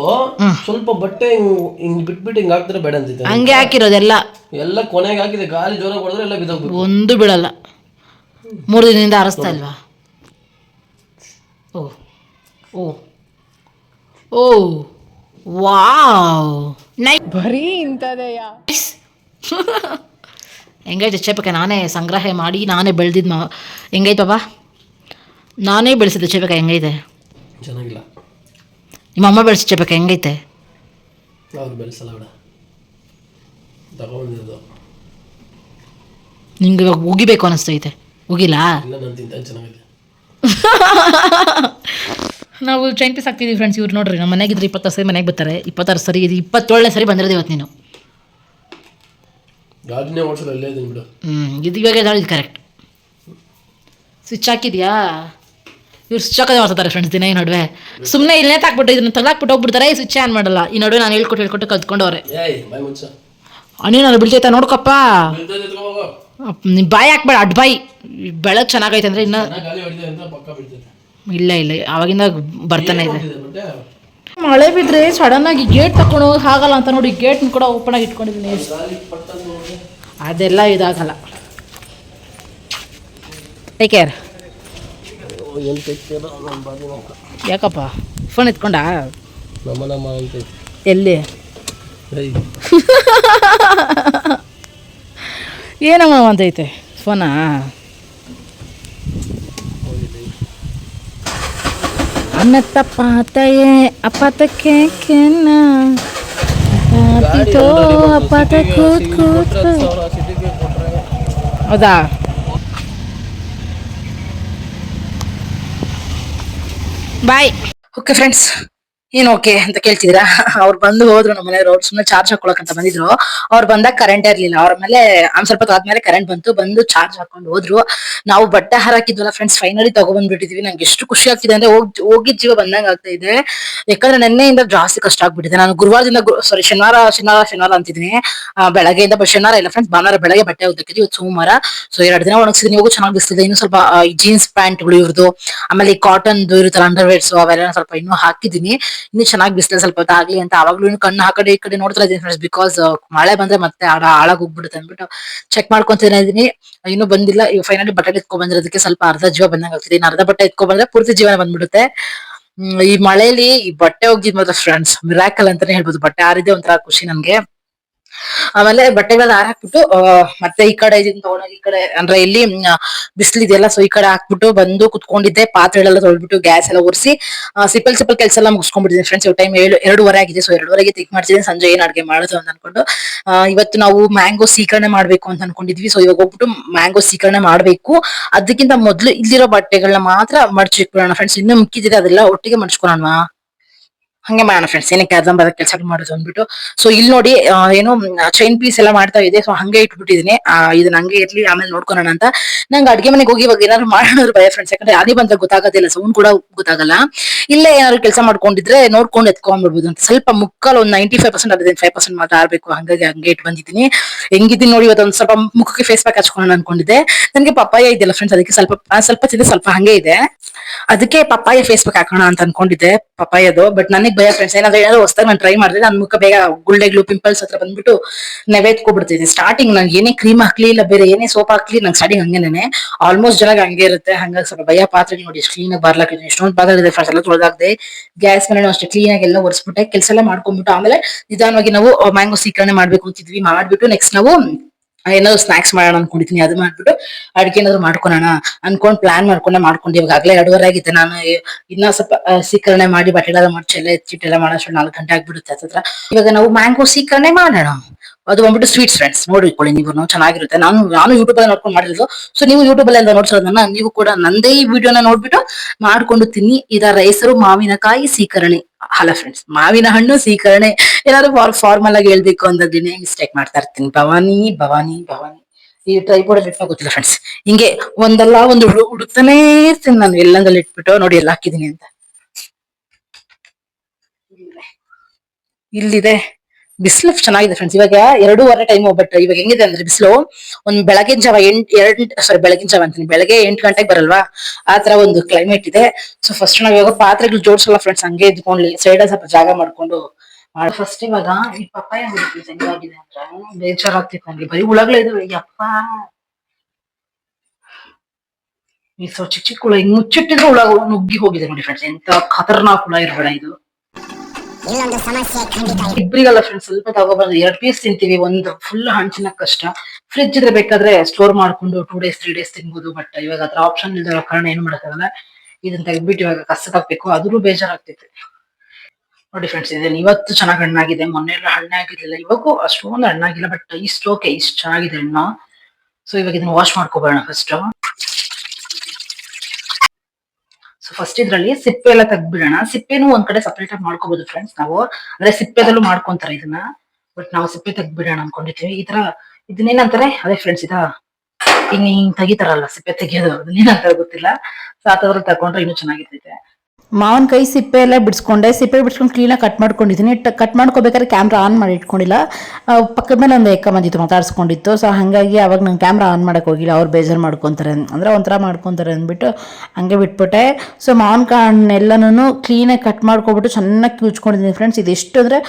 Speaker 4: ಸ್ವಲ್ಪ ಬಟ್ಟೆ ಹಿಂಗ್ ಹಿಂಗ್ ಬಿಟ್ಬಿಟ್ಟು ಹಿಂಗ್ ಹಾಕ್ತಾರೆ ಬೇಡ ಅಂತಿದ್ದೆ
Speaker 1: ಹಂಗೆ ಹಾಕಿರೋದೆಲ್ಲ.
Speaker 4: ಎಲ್ಲ ಕೊನೆಗೆ ಹಾಕಿದೆ. ಗಾಳಿ ಜೋರ ಹೊಡೆದ್ರೆ ಎಲ್ಲ ಬಿದ್ದೋಗ್ಬೇಕು
Speaker 1: ಒಂದು ಬಿಡಲ್ಲ. ಮೂರು ದಿನದಿಂದ ಆರಿಸ್ತಾ ಇಲ್ವಾ? ಓ. ಓ. ಓ. ವಾವ್ ನೈ ಬರೀ ಇಂಥದೆಯಾ? ಹೆಂಗೈತೆ ಚೇಪಕ? ನಾನೇ ಸಂಗ್ರಹ ಮಾಡಿ ನಾನೇ ಬೆಳೆದಿದ್ದು ಮಾ ಹೆಂಗೈತೆ ಬಾಬಾ ನಾನೇ ಬೆಳೆಸಿದ್ದೆ ಚೇಪಕ ಹೆಂಗೈತೆ
Speaker 4: ಚೆನ್ನಾಗಿಲ್ಲ.
Speaker 1: ನಿಮ್ಮ ಅಮ್ಮ ಬೆಳೆಸಿ ಚೇಪಕ ಹೆಂಗೈತೆ
Speaker 4: ಅವ್ರು ಬೆಳೆಸಲ್ಲ ಬಿಡ. ತಗೊಂಡಿದ್ದು
Speaker 1: ನಿಂಗೆ ಇವಾಗ ಉಗಿಬೇಕು ಅನಿಸ್ತೈತೆ. ಉಗಿಲಾ?
Speaker 4: ಇಲ್ಲ ನಾನು ತಿಂತ ಚೆನ್ನಾಗಿದೆ
Speaker 1: ನಾವು ಚೈನ್ ಪೀಸ್ ಹಾಕ್ತಿದ್ದೀವಿ ಫ್ರೆಂಡ್ಸ್ ಇವ್ರು ನೋಡ್ರಿ ನಮ್ಮ ಮನೆಗಿದ್ರೆ ಇಪ್ಪತ್ತಾರು ಸರಿ ಮನೆಗೆ ಬರ್ತಾರೆ. ಇಪ್ಪತ್ತಾರು ಸರಿ ಇದು ಇಪ್ಪತ್ತೇಳನೇ ಸರಿ ಬಂದಿರೋದು ಇವತ್ತು ನೀನು. ಹ್ಞೂ ಇದು ಇವಾಗ ಇದು ಕರೆಕ್ಟ್ ಸ್ವಿಚ್ ಹಾಕಿದ್ಯಾ? ಇವ್ರು ಸ್ವಿಚ್ ಹಾಕೋದೇ ಮಾಡ್ತಾರೆ ಫ್ರೆಂಡ್ಸ್ ದಿನ ಈ ನಡುವೆ. ಸುಮ್ಮನೆ ಇಲ್ಲೇ ತಾಕ್ಬಿಟ್ಟು ಇದನ್ನ ತಲಾಕ್ಬಿಟ್ಟು ಹೋಗ್ಬಿಡ್ತಾರೆ ಸ್ವಿಚ್ ಆನ್ ಮಾಡಲ್ಲ. ಈ ನಡುವೆ ನಾನು ಹೇಳ್ಕೊಟ್ಟು ಹೇಳ್ಕೊಟ್ಟು ಕಲ್ತ್ಕೊಂಡವ್ರೆ. ಅಣ್ಣಿ ನಾನು ಬಿಡ್ತೈತ ನೋಡ್ಕಪ್ಪ. ನಿಮ್ಮ ಬಾಯಿ ಹಾಕ್ಬೇಡ ಅಡ್ ಬಾಯಿ ಬೆಳಗ್ಗೆ ಚೆನ್ನಾಗೈತೆ ಅಂದರೆ ಇನ್ನು ಇಲ್ಲ ಇಲ್ಲ. ಆವಾಗಿಂದ ಬರ್ತಾನೆ ಇದೆ. ಮಳೆ ಬಿದ್ರೆ ಸಡನ್ ಆಗಿ ಗೇಟ್ ತಕೊಂಡು ಹೋಗಿ ಆಗಲ್ಲ ಅಂತ ನೋಡಿ ಗೇಟ್ ಕೂಡ ಓಪನ್ ಆಗಿ ಇಟ್ಕೊಂಡಿದ್ದೀನಿ ಅದೆಲ್ಲ ಇದಾಗಲ್ಲ. ಟೇಕ್ ಕೇರ್ ಯಾಕಪ್ಪ? ಫೋನ್ ಎತ್ಕೊಂಡಾ? ಎಲ್ಲಿ? ಏನಮ್ಮ ಅಂತೈತೆ ಫೋನಾ ಅನ್ನತ್ತ ಪಾತಯೇ ಅಪಾತಕ್ಕೆ ಕೆನ್ನ ಅಪಾತಿತೋ ಅಪಾತ ಕೂತ್ ಕೂತ್
Speaker 4: ಸಿಟಿಗೆ ಕೊಟ್ರೆ
Speaker 1: ಹೌದಾ ಬಾಯ್ ಓಕೆ ಫ್ರೆಂಡ್ಸ್ ಏನು ಓಕೆ ಅಂತ ಕೇಳ್ತಿದ್ರ ಅವ್ರು ಬಂದು ಹೋದ್ರು ನಮ್ಮ ಮನೆಯವ್ರು, ಅವ್ರು ಸುಮ್ಮನೆ ಚಾರ್ಜ್ ಹಾಕೊಳಕ್ ಅಂತ ಬಂದಿದ್ರು. ಅವ್ರು ಬಂದಾಗ ಕರೆಂಟ್ ಇರ್ಲಿಲ್ಲ. ಅವ್ರ ಮೇಲೆ ಒಂದ್ ಸ್ವಲ್ಪ ಆದ್ಮೇಲೆ ಕರೆಂಟ್ ಬಂತು. ಬಂದು ಚಾರ್ಜ್ ಹಾಕೊಂಡು ಹೋದ್ರು. ನಾವು ಬಟ್ಟೆ ಹಾರಾಕಿದ್ವಲ್ಲ ಫ್ರೆಂಡ್ಸ್ ಫೈನಲಿ ತಗೊಬಂದ್ಬಿಟ್ಟಿದೀವಿ. ನಂಗೆ ಎಷ್ಟು ಖುಷಿ ಆಗ್ತಿದೆ ಅಂದ್ರೆ ಹೋಗ್, ಹೋಗಿದ್ ಜೀವ ಬಂದಂಗ ಆಗ್ತಾ ಇದೆ. ಯಾಕಂದ್ರೆ ನೆನ್ನೆಯಿಂದ ಜಾಸ್ತಿ ಕಷ್ಟ ಆಗ್ಬಿಟ್ಟಿದೆ. ನಾನು ಗುರುವಾರದಿಂದ ಸಾರಿ ಶನಿವಾರ ಶನಿವಾರ ಶನಿವಾರ ಅಂತಿದ್ದೀನಿ. ಬೆಳಗ್ಗೆಯಿಂದ ಬ- ಶನಿವಾರ ಇಲ್ಲ ಫ್ರೆಂಡ್ಸ್ ಭಾನುವಾರ ಬೆಳಗ್ಗೆ ಬಟ್ಟೆ ಹೋಗ್ತಿದ್ವಿ ಇವತ್ತು ಸೋಮವಾರ. ಸೊ ಎರಡು ದಿನ ಒಣಗಿಸಿದೀನಿ. ಹೋಗು ಚೆನ್ನಾಗಿ ಬಿಸ್ತಿದೆ ಇನ್ನು ಸ್ವಲ್ಪ ಜೀನ್ಸ್ ಪ್ಯಾಂಟ್ಗಳು ಇವ್ರದ್ದು ಆಮೇಲೆ ಈ ಕಾಟನ್ ಇರುತ್ತಲ್ಲ ಅಂಡರ್ವೇರ್ಸ್ ಅವೆಲ್ಲ ಸ್ವಲ್ಪ ಇನ್ನೂ ಹಾಕಿದೀನಿ. ಇನ್ನು ಚೆನ್ನಾಗಿ ಬಿಸಿಲು ಸ್ವಲ್ಪ ಹೊತ್ತು ಆಗ್ಲಿ ಅಂತ ಅವಾಗ್ಲೂ ಕಣ್ಣು ಆ ಕಡೆ ಈ ಕಡೆ ನೋಡ್ತಾ ಇದ್ದೀನಿ ಫ್ರೆಂಡ್ಸ್ ಬಿಕಾಸ್ ಮಳೆ ಬಂದ್ರೆ ಮತ್ತೆ ಆಡ ಹಾಳಾಗ್ ಹೋಗ್ಬಿಡುತ್ತೆ ಅಂದ್ಬಿಟ್ಟು ಚೆಕ್ ಮಾಡ್ಕೊಂತ ಇದೀನಿ ಇನ್ನು ಬಂದಿಲ್ಲ ಈಗ ಫೈನಲಿ ಬಟ್ಟೆ ಎತ್ಕೊಂಡ್ ಬಂದಿರೋದಕ್ಕೆ ಸ್ವಲ್ಪ ಅರ್ಧ ಜೀವ ಬಂದಂಗ ಆಗ್ತಿದೆ. ಇನ್ನು ಅರ್ಧ ಬಟ್ಟೆ ಎತ್ಕೊಂಡ್ ಬಂದ್ರೆ ಪೂರ್ತಿ ಜೀವನ ಬಂದ್ಬಿಡುತ್ತೆ. ಈ ಮಳೆಯಲ್ಲಿ ಈ ಬಟ್ಟೆ ಹೋಗಿದ್ ಮಾತ್ರ ಫ್ರೆಂಡ್ಸ್ ಮಿರಾಕಲ್ ಅಂತಾನೆ ಹೇಳ್ಬೋದು. ಬಟ್ಟೆ ಆರಿದೆ ಒಂಥರ ಖುಷಿ ನನ್ಗೆ. ಆಮೇಲೆ ಬಟ್ಟೆಗಳನ್ನ ಹಾಕ್ಬಿಟ್ಟು ಮತ್ತೆ ಈ ಕಡೆ ಇದನ್ನ ತಗೊಂಡೋಗಿ ಈ ಕಡೆ, ಅಂದ್ರೆ ಇಲ್ಲಿ ಬಿಸಿಲಿದೆಯಲ್ಲ ಸೊ ಈ ಕಡೆ ಹಾಕ್ಬಿಟ್ಟು ಬಂದು ಕುತ್ಕೊಂಡಿದ್ದೆ, ಪಾತ್ರೆಗಳೆಲ್ಲ ತೊಳ್ಬಿಟ್ಟು ಗ್ಯಾಸ್ ಎಲ್ಲ ಉರಿಸಿ ಸಿಪಲ್ ಸಿಪಲ್ ಕೆಲಸ ಎಲ್ಲ ಮುಗಿಸ್ಕೊಂಡ್ಬಿಟ್ಟಿದ್ದೀನಿ ಫ್ರೆಂಡ್ಸ್ ಇವ್ ಟೈಮ್ ಏಳು, ಎರಡೂವರೆ ಆಗಿದೆ ಸೊ ಎರಡೂವರೆಗೆ ತಿಕ್ ಮಾಡ್ತಿದ್ದೀನಿ, ಸಂಜೆ ಏನ್ ಅಡ್ಗೆ ಮಾಡೋದು ಅಂತ ಅನ್ಕೊಂಡು. ಇವತ್ತು ನಾವು ಮ್ಯಾಂಗೋ ಸೀಕರಣೆ ಮಾಡ್ಬೇಕು ಅಂತ ಅನ್ಕೊಂಡಿದ್ವಿ ಸೊ ಇವಾಗ ಹೋಗ್ಬಿಟ್ಟು ಮ್ಯಾಂಗೋ ಸೀಕರಣೆ ಮಾಡ್ಬೇಕು. ಅದಕ್ಕಿಂತ ಮೊದಲು ಇಲ್ಲಿರೋ ಬಟ್ಟೆಗಳನ್ನ ಮಾತ್ರ ಮಡ್ಚಿಟ್ಬಿಡೋಣ ಫ್ರೆಂಡ್ಸ್ ಇನ್ನೂ ಮುಕ್ಕಿದ್ರೆ ಅದೆಲ್ಲ ಒಟ್ಟಿಗೆ ಮಡ್ಚ್ಕೊಳ್ಳೋಣ ಹಂಗೆ ಮಾಡೋಣ ಫ್ರೆಂಡ್ಸ್ ಏನಕ್ಕೆ ಅರ್ಧಂಬರ್ಧ ಕೆಲಸ ಮಾಡೋದು ಅಂದ್ಬಿಟ್ಟು. ಸೊ ಇಲ್ಲಿ ನೋಡಿ ಏನು ಚೈನ್ ಪೀಸ್ ಎಲ್ಲ ಮಾಡ್ತಾ ಇದೆ ಸೊ ಹಂಗೆ ಇಟ್ಬಿಟ್ಟಿದೀನಿ ಆ, ಇದನ್ನ ಹಂಗೆ ಇರ್ಲಿ ಆಮೇಲೆ ನೋಡ್ಕೊಳೋಣ ಅಂತ. ನಂಗೆ ಅಡ್ಗೆ ಮನೆಗೆ ಹೋಗಿ ಇವಾಗ ಏನಾದ್ರು ಮಾಡೋಣ ಭಯ ಫ್ರೆಂಡ್ಸ್ ಯಾಕಂದ್ರೆ ಅದೇ ಬಂದ್ರೆ ಗೊತ್ತಾಗೋದಿಲ್ಲ ಸೌಂಡ್ ಕೂಡ ಗೊತ್ತಾಗಲ್ಲ. ಇಲ್ಲೇ ಏನಾದ್ರು ಕೆಲಸ ಮಾಡ್ಕೊಂಡಿದ್ರೆ ನೋಡ್ಕೊಂಡು ಎತ್ಕೊಂಡ್ಬಿಡ್ಬೋದು ಅಂತ. ಸ್ವಲ್ಪ ಮುಕ್ಕಲ್ ಒಂದು ನೈಂಟಿ ಫೈವ್ ಪರ್ಸೆಂಟ್ ಅದೇ ಫೈವ್ ಪರ್ಸೆಂಟ್ ಮಾತ್ರ ಆರ್ಬೇಕು. ಹಂಗಾಗಿ ಹಂಗೆ ಇಟ್ ಬಂದಿದ್ದೀನಿ. ಹೆಂಗಿದ್ದೀನಿ ನೋಡಿ ಇವತ್ತು ಸ್ವಲ್ಪ ಮುಖಕ್ಕೆ ಫೇಸ್ ಪ್ಯಾಕ್ ಹಚ್ಕೊಳ್ಳೋಣ ಅನ್ಕೊಂಡಿದ್ದೆ. ನನಗೆ ಪಪ್ಪಾಯ ಇದೆಯಲ್ಲ ಫ್ರೆಂಡ್ಸ್ ಅದಕ್ಕೆ ಸ್ವಲ್ಪ ಸ್ವಲ್ಪ ಚಿಂತೆ ಸ್ವಲ್ಪ ಹಂಗೆ ಇದೆ. ಅದಕ್ಕೆ ಪಪ್ಪಾಯ ಫೇಸ್ಬುಕ್ ಹಾಕೋಣ ಅಂತ ಅನ್ಕೊಂಡಿದ್ದೆ ಪಪ್ಪಾಯದು ಬಟ್ ನನಗೆ ಭಯ ಫ್ರೆಂಡ್ಸ್ ಏನಾದ್ರೆ ಏನಾದ್ರು ಹೊಸದಾಗ ನಾನು ಟ್ರೈ ಮಾಡಿದ್ರೆ ನನ್ನ ಮುಖ ಬೇಗ ಗುಳ್ಳೆಗಳು ಪಿಂಪಲ್ಸ್ ಹತ್ರ ಬಂದ್ಬಿಟ್ಟು ನೆವೆತ್ಕೊಬಿಡ್ತಿದ್ದೆ ಸ್ಟಾರ್ಟಿಂಗ್ ನಾನು ಏನೇ ಕ್ರೀಮ್ ಹಾಕ್ಲಿ ಇಲ್ಲ ಬೇರೆ, ಏನೇ ಸೋಪ್ ಹಾಕ್ಲಿ ನಂಗೆ ಸ್ಟಾರ್ಟಿಂಗ್ ಹಂಗೇನೆ ಆಲ್ಮೋಸ್ಟ್ ಜನ ಹಂಗೆ ಇರುತ್ತೆ, ಹಂಗಾಗಿ ಸ್ವಲ್ಪ ಭಯ ಪಾತ್ರೆ ನೋಡಿ, ಎಷ್ಟು ಕ್ಲೀನ್ ಆಗಿ ಬರ್ಲಾಕಿದೆ ಎಷ್ಟೊಂದು ಇದೆ ಫ್ರೆಂಡ್ಸ್ ಎಲ್ಲ ತೊಳೆದಾಗದೆ. ಗ್ಯಾಸ್ ಮೇಲೆ ಅಷ್ಟೇ ಕ್ಲೀನ್ ಆಗಿ ಎಲ್ಲ ಒರೆಸ್ಬಿಟ್ಟೆ ಕೆಲಸ ಎಲ್ಲ ಮಾಡ್ಕೊಂಡ್ಬಿಟ್ಟು ಆಮೇಲೆ ನಿಧಾನವಾಗಿ ನಾವು ಮ್ಯಾಂಗೋ ಸೀಕರಣೆ ಮಾಡ್ಬೇಕು ಅಂತಿದ್ವಿ, ಮಾಡ್ಬಿಟ್ಟು ನೆಕ್ಸ್ಟ್ ನಾವು ಏನಾದ್ರು ಸ್ನಾಕ್ಸ್ ಮಾಡೋಣ ಅನ್ಕೊಂಡಿದ್ದೀನಿ ಅದು ಮಾಡ್ಬಿಟ್ಟು ಅಡ್ಗೆ ಏನಾದ್ರು ಮಾಡ್ಕೊಳೋಣ ಅನ್ಕೊಂಡ್ ಪ್ಲಾನ್ ಮಾಡ್ಕೊಂಡೆ ಮಾಡ್ಕೊಂಡು. ಇವಾಗ ಆಗ್ಲೇ ಎರಡುವರೆ ಆಗಿದೆ ನಾನು. ಇನ್ನ ಸ್ವಲ್ಪ ಸೀಕರಣೆ ಮಾಡಿ ಬಟ್ಟೆ ಎಲ್ಲ ಮಾಡಿ ಎಲ್ಲ ಎತ್ತಿಟ್ಟೆಲ್ಲ ಮಾಡೋಷ್ಟು ನಾಲ್ಕು ಗಂಟೆ ಆಗ್ಬಿಡುತ್ತೆ ಹತ್ರ. ಇವಾಗ ನಾವು ಮ್ಯಾಂಗೋ ಸೀಕರಣೆ ಮಾಡೋಣ. ಅದು ಬಂದ್ಬಿಟ್ಟು ಸ್ವೀಟ್ಸ್ ಫ್ರೆಂಡ್ಸ್ ನೋಡಿಕೊಳ್ಳಿ ನೀವು ಚೆನ್ನಾಗಿರುತ್ತೆ. ನಾನು ನಾನು ಯೂಟ್ಯೂಬ್ ಅಲ್ಲಿ ನೋಡ್ಕೊಂಡು ಮಾಡಿರೋದು. ಸೊ ನೀವು ಯೂಟ್ಯೂಬ್ ಅಲ್ಲಿ ನೋಡ್ಸೋದನ್ನ ನೀವು ಕೂಡ ನಂದೇ ಈ ವಿಡಿಯೋನ ನೋಡ್ಬಿಟ್ಟು ಮಾಡ್ಕೊಂಡು ತಿನ್ನಿ. ಇದರ ಹೆಸರು ಮಾವಿನಕಾಯಿ ಸೀಕರಣೆ. ಅಲ್ಲ ಫ್ರೆಂಡ್ಸ್ ಮಾವಿನ ಹಣ್ಣು ಸೀಕರಣೆ. ಏನಾದ್ರು ಫಾರ್ ಫಾರ್ಮಲ್ ಆಗಿ ಹೇಳ್ಬೇಕು ಅಂದದಿನೇ ಮಿಸ್ಟೇಕ್ ಮಾಡ್ತಾ ಇರ್ತೀನಿ. ಭವಾನಿ ಭವಾನಿ ಭವಾನಿ. ಈ ಟ್ರೈಬೋರ್ಡ್ ಲಿಫ್ಟ್ ಗೊತ್ತಿಲ್ಲ ಫ್ರೆಂಡ್ಸ್ ಹಿಂಗೆ ಒಂದಲ್ಲ ಒಂದು ಹುಡು, ಹುಡುಕ್ತಾನೇ ಇರ್ತೀನಿ ನಾನು. ಎಲ್ಲಂದಲ್ಲಿ ಇಟ್ಬಿಟ್ಟು ನೋಡಿ ಎಲ್ಲ ಹಾಕಿದೀನಿ ಅಂತ. ಇಲ್ಲಿದೆ. ಬಿಸಿಲು ಚೆನ್ನಾಗಿದೆ ಫ್ರೆಂಡ್ಸ್ ಇವಾಗ ಎರಡೂವರೆ ಟೈಮ್ ಬಟ್ ಇವಾಗ ಹೆಂಗಿದೆ ಅಂದ್ರೆ ಬಿಸಿಲು? ಒಂದ್ ಬೆಳಗಿನ ಜಾವ ಎಂಟ್, ಎರಡ್ ಸಾರಿ ಬೆಳಗಿನ ಜಾವ ಅಂತೀನಿ. ಬೆಳಗ್ಗೆ ಎಂಟು ಗಂಟೆಗೆ ಬರಲ್ವಾ? ಆ ತರ ಒಂದು ಕ್ಲೈಮೇಟ್ ಇದೆ. ಸೊ ಫಸ್ಟ್ ನಾವ್ ಇವಾಗ ಪಾತ್ರೆಗಳು ಜೋಡಿಸಲ್ಲ ಫ್ರೆಂಡ್ಸ್ ಹಂಗೆ ಇದ್ಕೊಂಡ್ಲಿ. ಸೈಡ್ ಸ್ವಲ್ಪ ಜಾಗ ಮಾಡ್ಕೊಂಡು ಮಾಡಿ ಫಸ್ಟ್ ಇವಾಗ ಈ ಪಪ್ಪಾಯ ಹುಡುಕಿ ಹೆಂಗಾಗಿದೆ ಅಂದ್ರೆ ಬೇಜಾರಾಗ್ತಿತ್ತು ನಂಗೆ. ಬರೀ ಹುಳಗಳೇ ಇದಾವೆ. ಯಪ್ಪ. ಈ ಸೊ ಚಿಕ್ಕ ಚಿಕ್ಕ ಹುಳ ಹಿಂಗ್ ಮುಚ್ಚಿಟ್ಟಿದ್ರೆ ಹುಳ ನುಗ್ಗಿ ಹೋಗಿದೆ ನೋಡಿ ಫ್ರೆಂಡ್ಸ್ ಎಂತ ಖತರ್ನಾಕ್ ಹುಳ ಇರ್ಬೇಡ ಇದು. ಇಬ್ಬರಿಗಲ್ಲ ಫ್ರೆಂಡ್ಸ್ ಸ್ವಲ್ಪ ತಗೋಬಾರ್ದು ಎರಡ್ ಪೀಸ್ ತಿಂತೀವಿ ಒಂದು ಫುಲ್ ಹಂಚಿನ ಕಷ್ಟ. ಫ್ರಿಜ್ ಇದ್ರೆ ಬೇಕಾದ್ರೆ ಸ್ಟೋರ್ ಮಾಡ್ಕೊಂಡು ಟೂ ಡೇಸ್ ತ್ರೀ ಡೇಸ್ ತಿನ್ಬೋದು ಬಟ್ ಇವಾಗ ಅದ್ರ ಆಪ್ಷನ್ ಇಲ್ದಿರೋ ಕಾರಣ ಏನ್ ಮಾಡಕ್ಕಾಗಲ್ಲ. ಇದನ್ನ ತೆಗ್ದ್ಬಿಟ್ಟು ಇವಾಗ ಕಷ್ಟ ಹಾಕ್ಬೇಕು. ಅದ್ರೂ ಬೇಜಾರಾಗ್ತೈತೆ ನೋಡಿ ಫ್ರೆಂಡ್ಸ್ ಇದೆ ಇವತ್ತು ಚೆನ್ನಾಗಿ ಹಣ್ಣಾಗಿದೆ. ಮೊನ್ನೆ ಎಲ್ಲ ಹಣ್ಣಾಗಿರ್ಲಿಲ್ಲ ಇವಾಗೂ ಅಷ್ಟೊಂದು ಹಣ್ಣಾಗಿಲ್ಲ ಬಟ್ ಇಷ್ಟು ಓಕೆ ಇಷ್ಟು ಚೆನ್ನಾಗಿದೆ ಹಣ್ಣು. ಸೊ ಇವಾಗ ಇದನ್ನ ವಾಶ್ ಮಾಡ್ಕೋಬೋಣ ಫಸ್ಟ್ ಸೊ ಫಸ್ಟ್ ಇದ್ರಲ್ಲಿ ಸಿಪ್ಪೆ ಎಲ್ಲ ತೆಗ್ದ್ಬಿಡೋಣ. ಸಿಪ್ಪೆನೂ ಒಂದ್ ಕಡೆ ಸಪ್ರೇಟ್ ಆಗಿ ಮಾಡ್ಕೋಬಹುದು ಫ್ರೆಂಡ್ಸ್ ನಾವು. ಅಂದ್ರೆ ಸಿಪ್ಪೆದಲ್ಲೂ ಮಾಡ್ಕೊಂತಾರೆ ಇದನ್ನ. ಬಟ್ ನಾವು ಸಿಪ್ಪೆ ತೆಗ್ದ್ಬಿಡೋಣ ಅನ್ಕೊಂಡಿರ್ತೀವಿ ಈ ತರ ಇದನ್ನೇನಂತಾರೆ? ಅದೇ ಫ್ರೆಂಡ್ಸ್ ಇದ? ಹಿಂಗ್ ಹಿಂಗ್ ತೆಗಿತಾರಲ್ಲ, ಸಿಪ್ಪೆ ತೆಗಿಯೋದು. ಅದನ್ನೇನಂತಾರೆ ಗೊತ್ತಿಲ್ಲ. ಸೊ ಆ ತಗೊಂಡ್ರೆ ಇನ್ನೂ ಚೆನ್ನಾಗಿರ್ತೈತೆ. ಮಾವಿನಕಾಯಿ ಸಿಪ್ಪೆ ಎಲ್ಲ ಬಿಡಿಸ್ಕೊಂಡೆ, ಸಿಪ್ಪೆ ಬಿಡಿಸ್ಕೊಂಡು ಕ್ಲೀನಾಗಿ ಕಟ್ ಮಾಡ್ಕೊಂಡಿದ್ದೀನಿ ಕಟ್ ಮಾಡ್ಕೋಬೇಕಾದ್ರೆ ಕ್ಯಾಮ್ರಾ ಆನ್ ಮಾಡಿ ಇಟ್ಕೊಂಡಿಲ್ಲ ಪಕ್ಕದ ಮೇಲೆ ಒಂದು ಎಕ್ಕ ಬಂದಿತ್ತು ಮಾತಾಡ್ಸ್ಕೊಂಡಿತ್ತು. ಸೊ ಹಾಗಾಗಿ ಅವಾಗ ನಂಗೆ ಕ್ಯಾಮ್ರಾ ಆನ್ ಮಾಡೋಕ್ಕೆ ಹೋಗಿಲ್ಲ. ಅವ್ರು ಬೇಜಾರು ಮಾಡ್ಕೊತಾರೆ ಅಂದರೆ ಒಂಥರ ಮಾಡ್ಕೊತಾರೆ ಅಂದ್ಬಿಟ್ಟು ಹಂಗೆ ಬಿಟ್ಬಿಟ್ಟೆ. ಸೊ ಮಾವಿನಕಾಯಿ ಹಣ್ಣೆಲ್ಲನೂ ಕ್ಲೀನಾಗಿ ಕಟ್ ಮಾಡ್ಕೊಬಿಟ್ಟು ಚೆನ್ನಾಗಿ ಕ್ಯೂಚ್ಕೊಂಡಿದ್ದೀನಿ ಫ್ರೆಂಡ್ಸ್ ಇದೆಷ್ಟು ಅಂದರೆ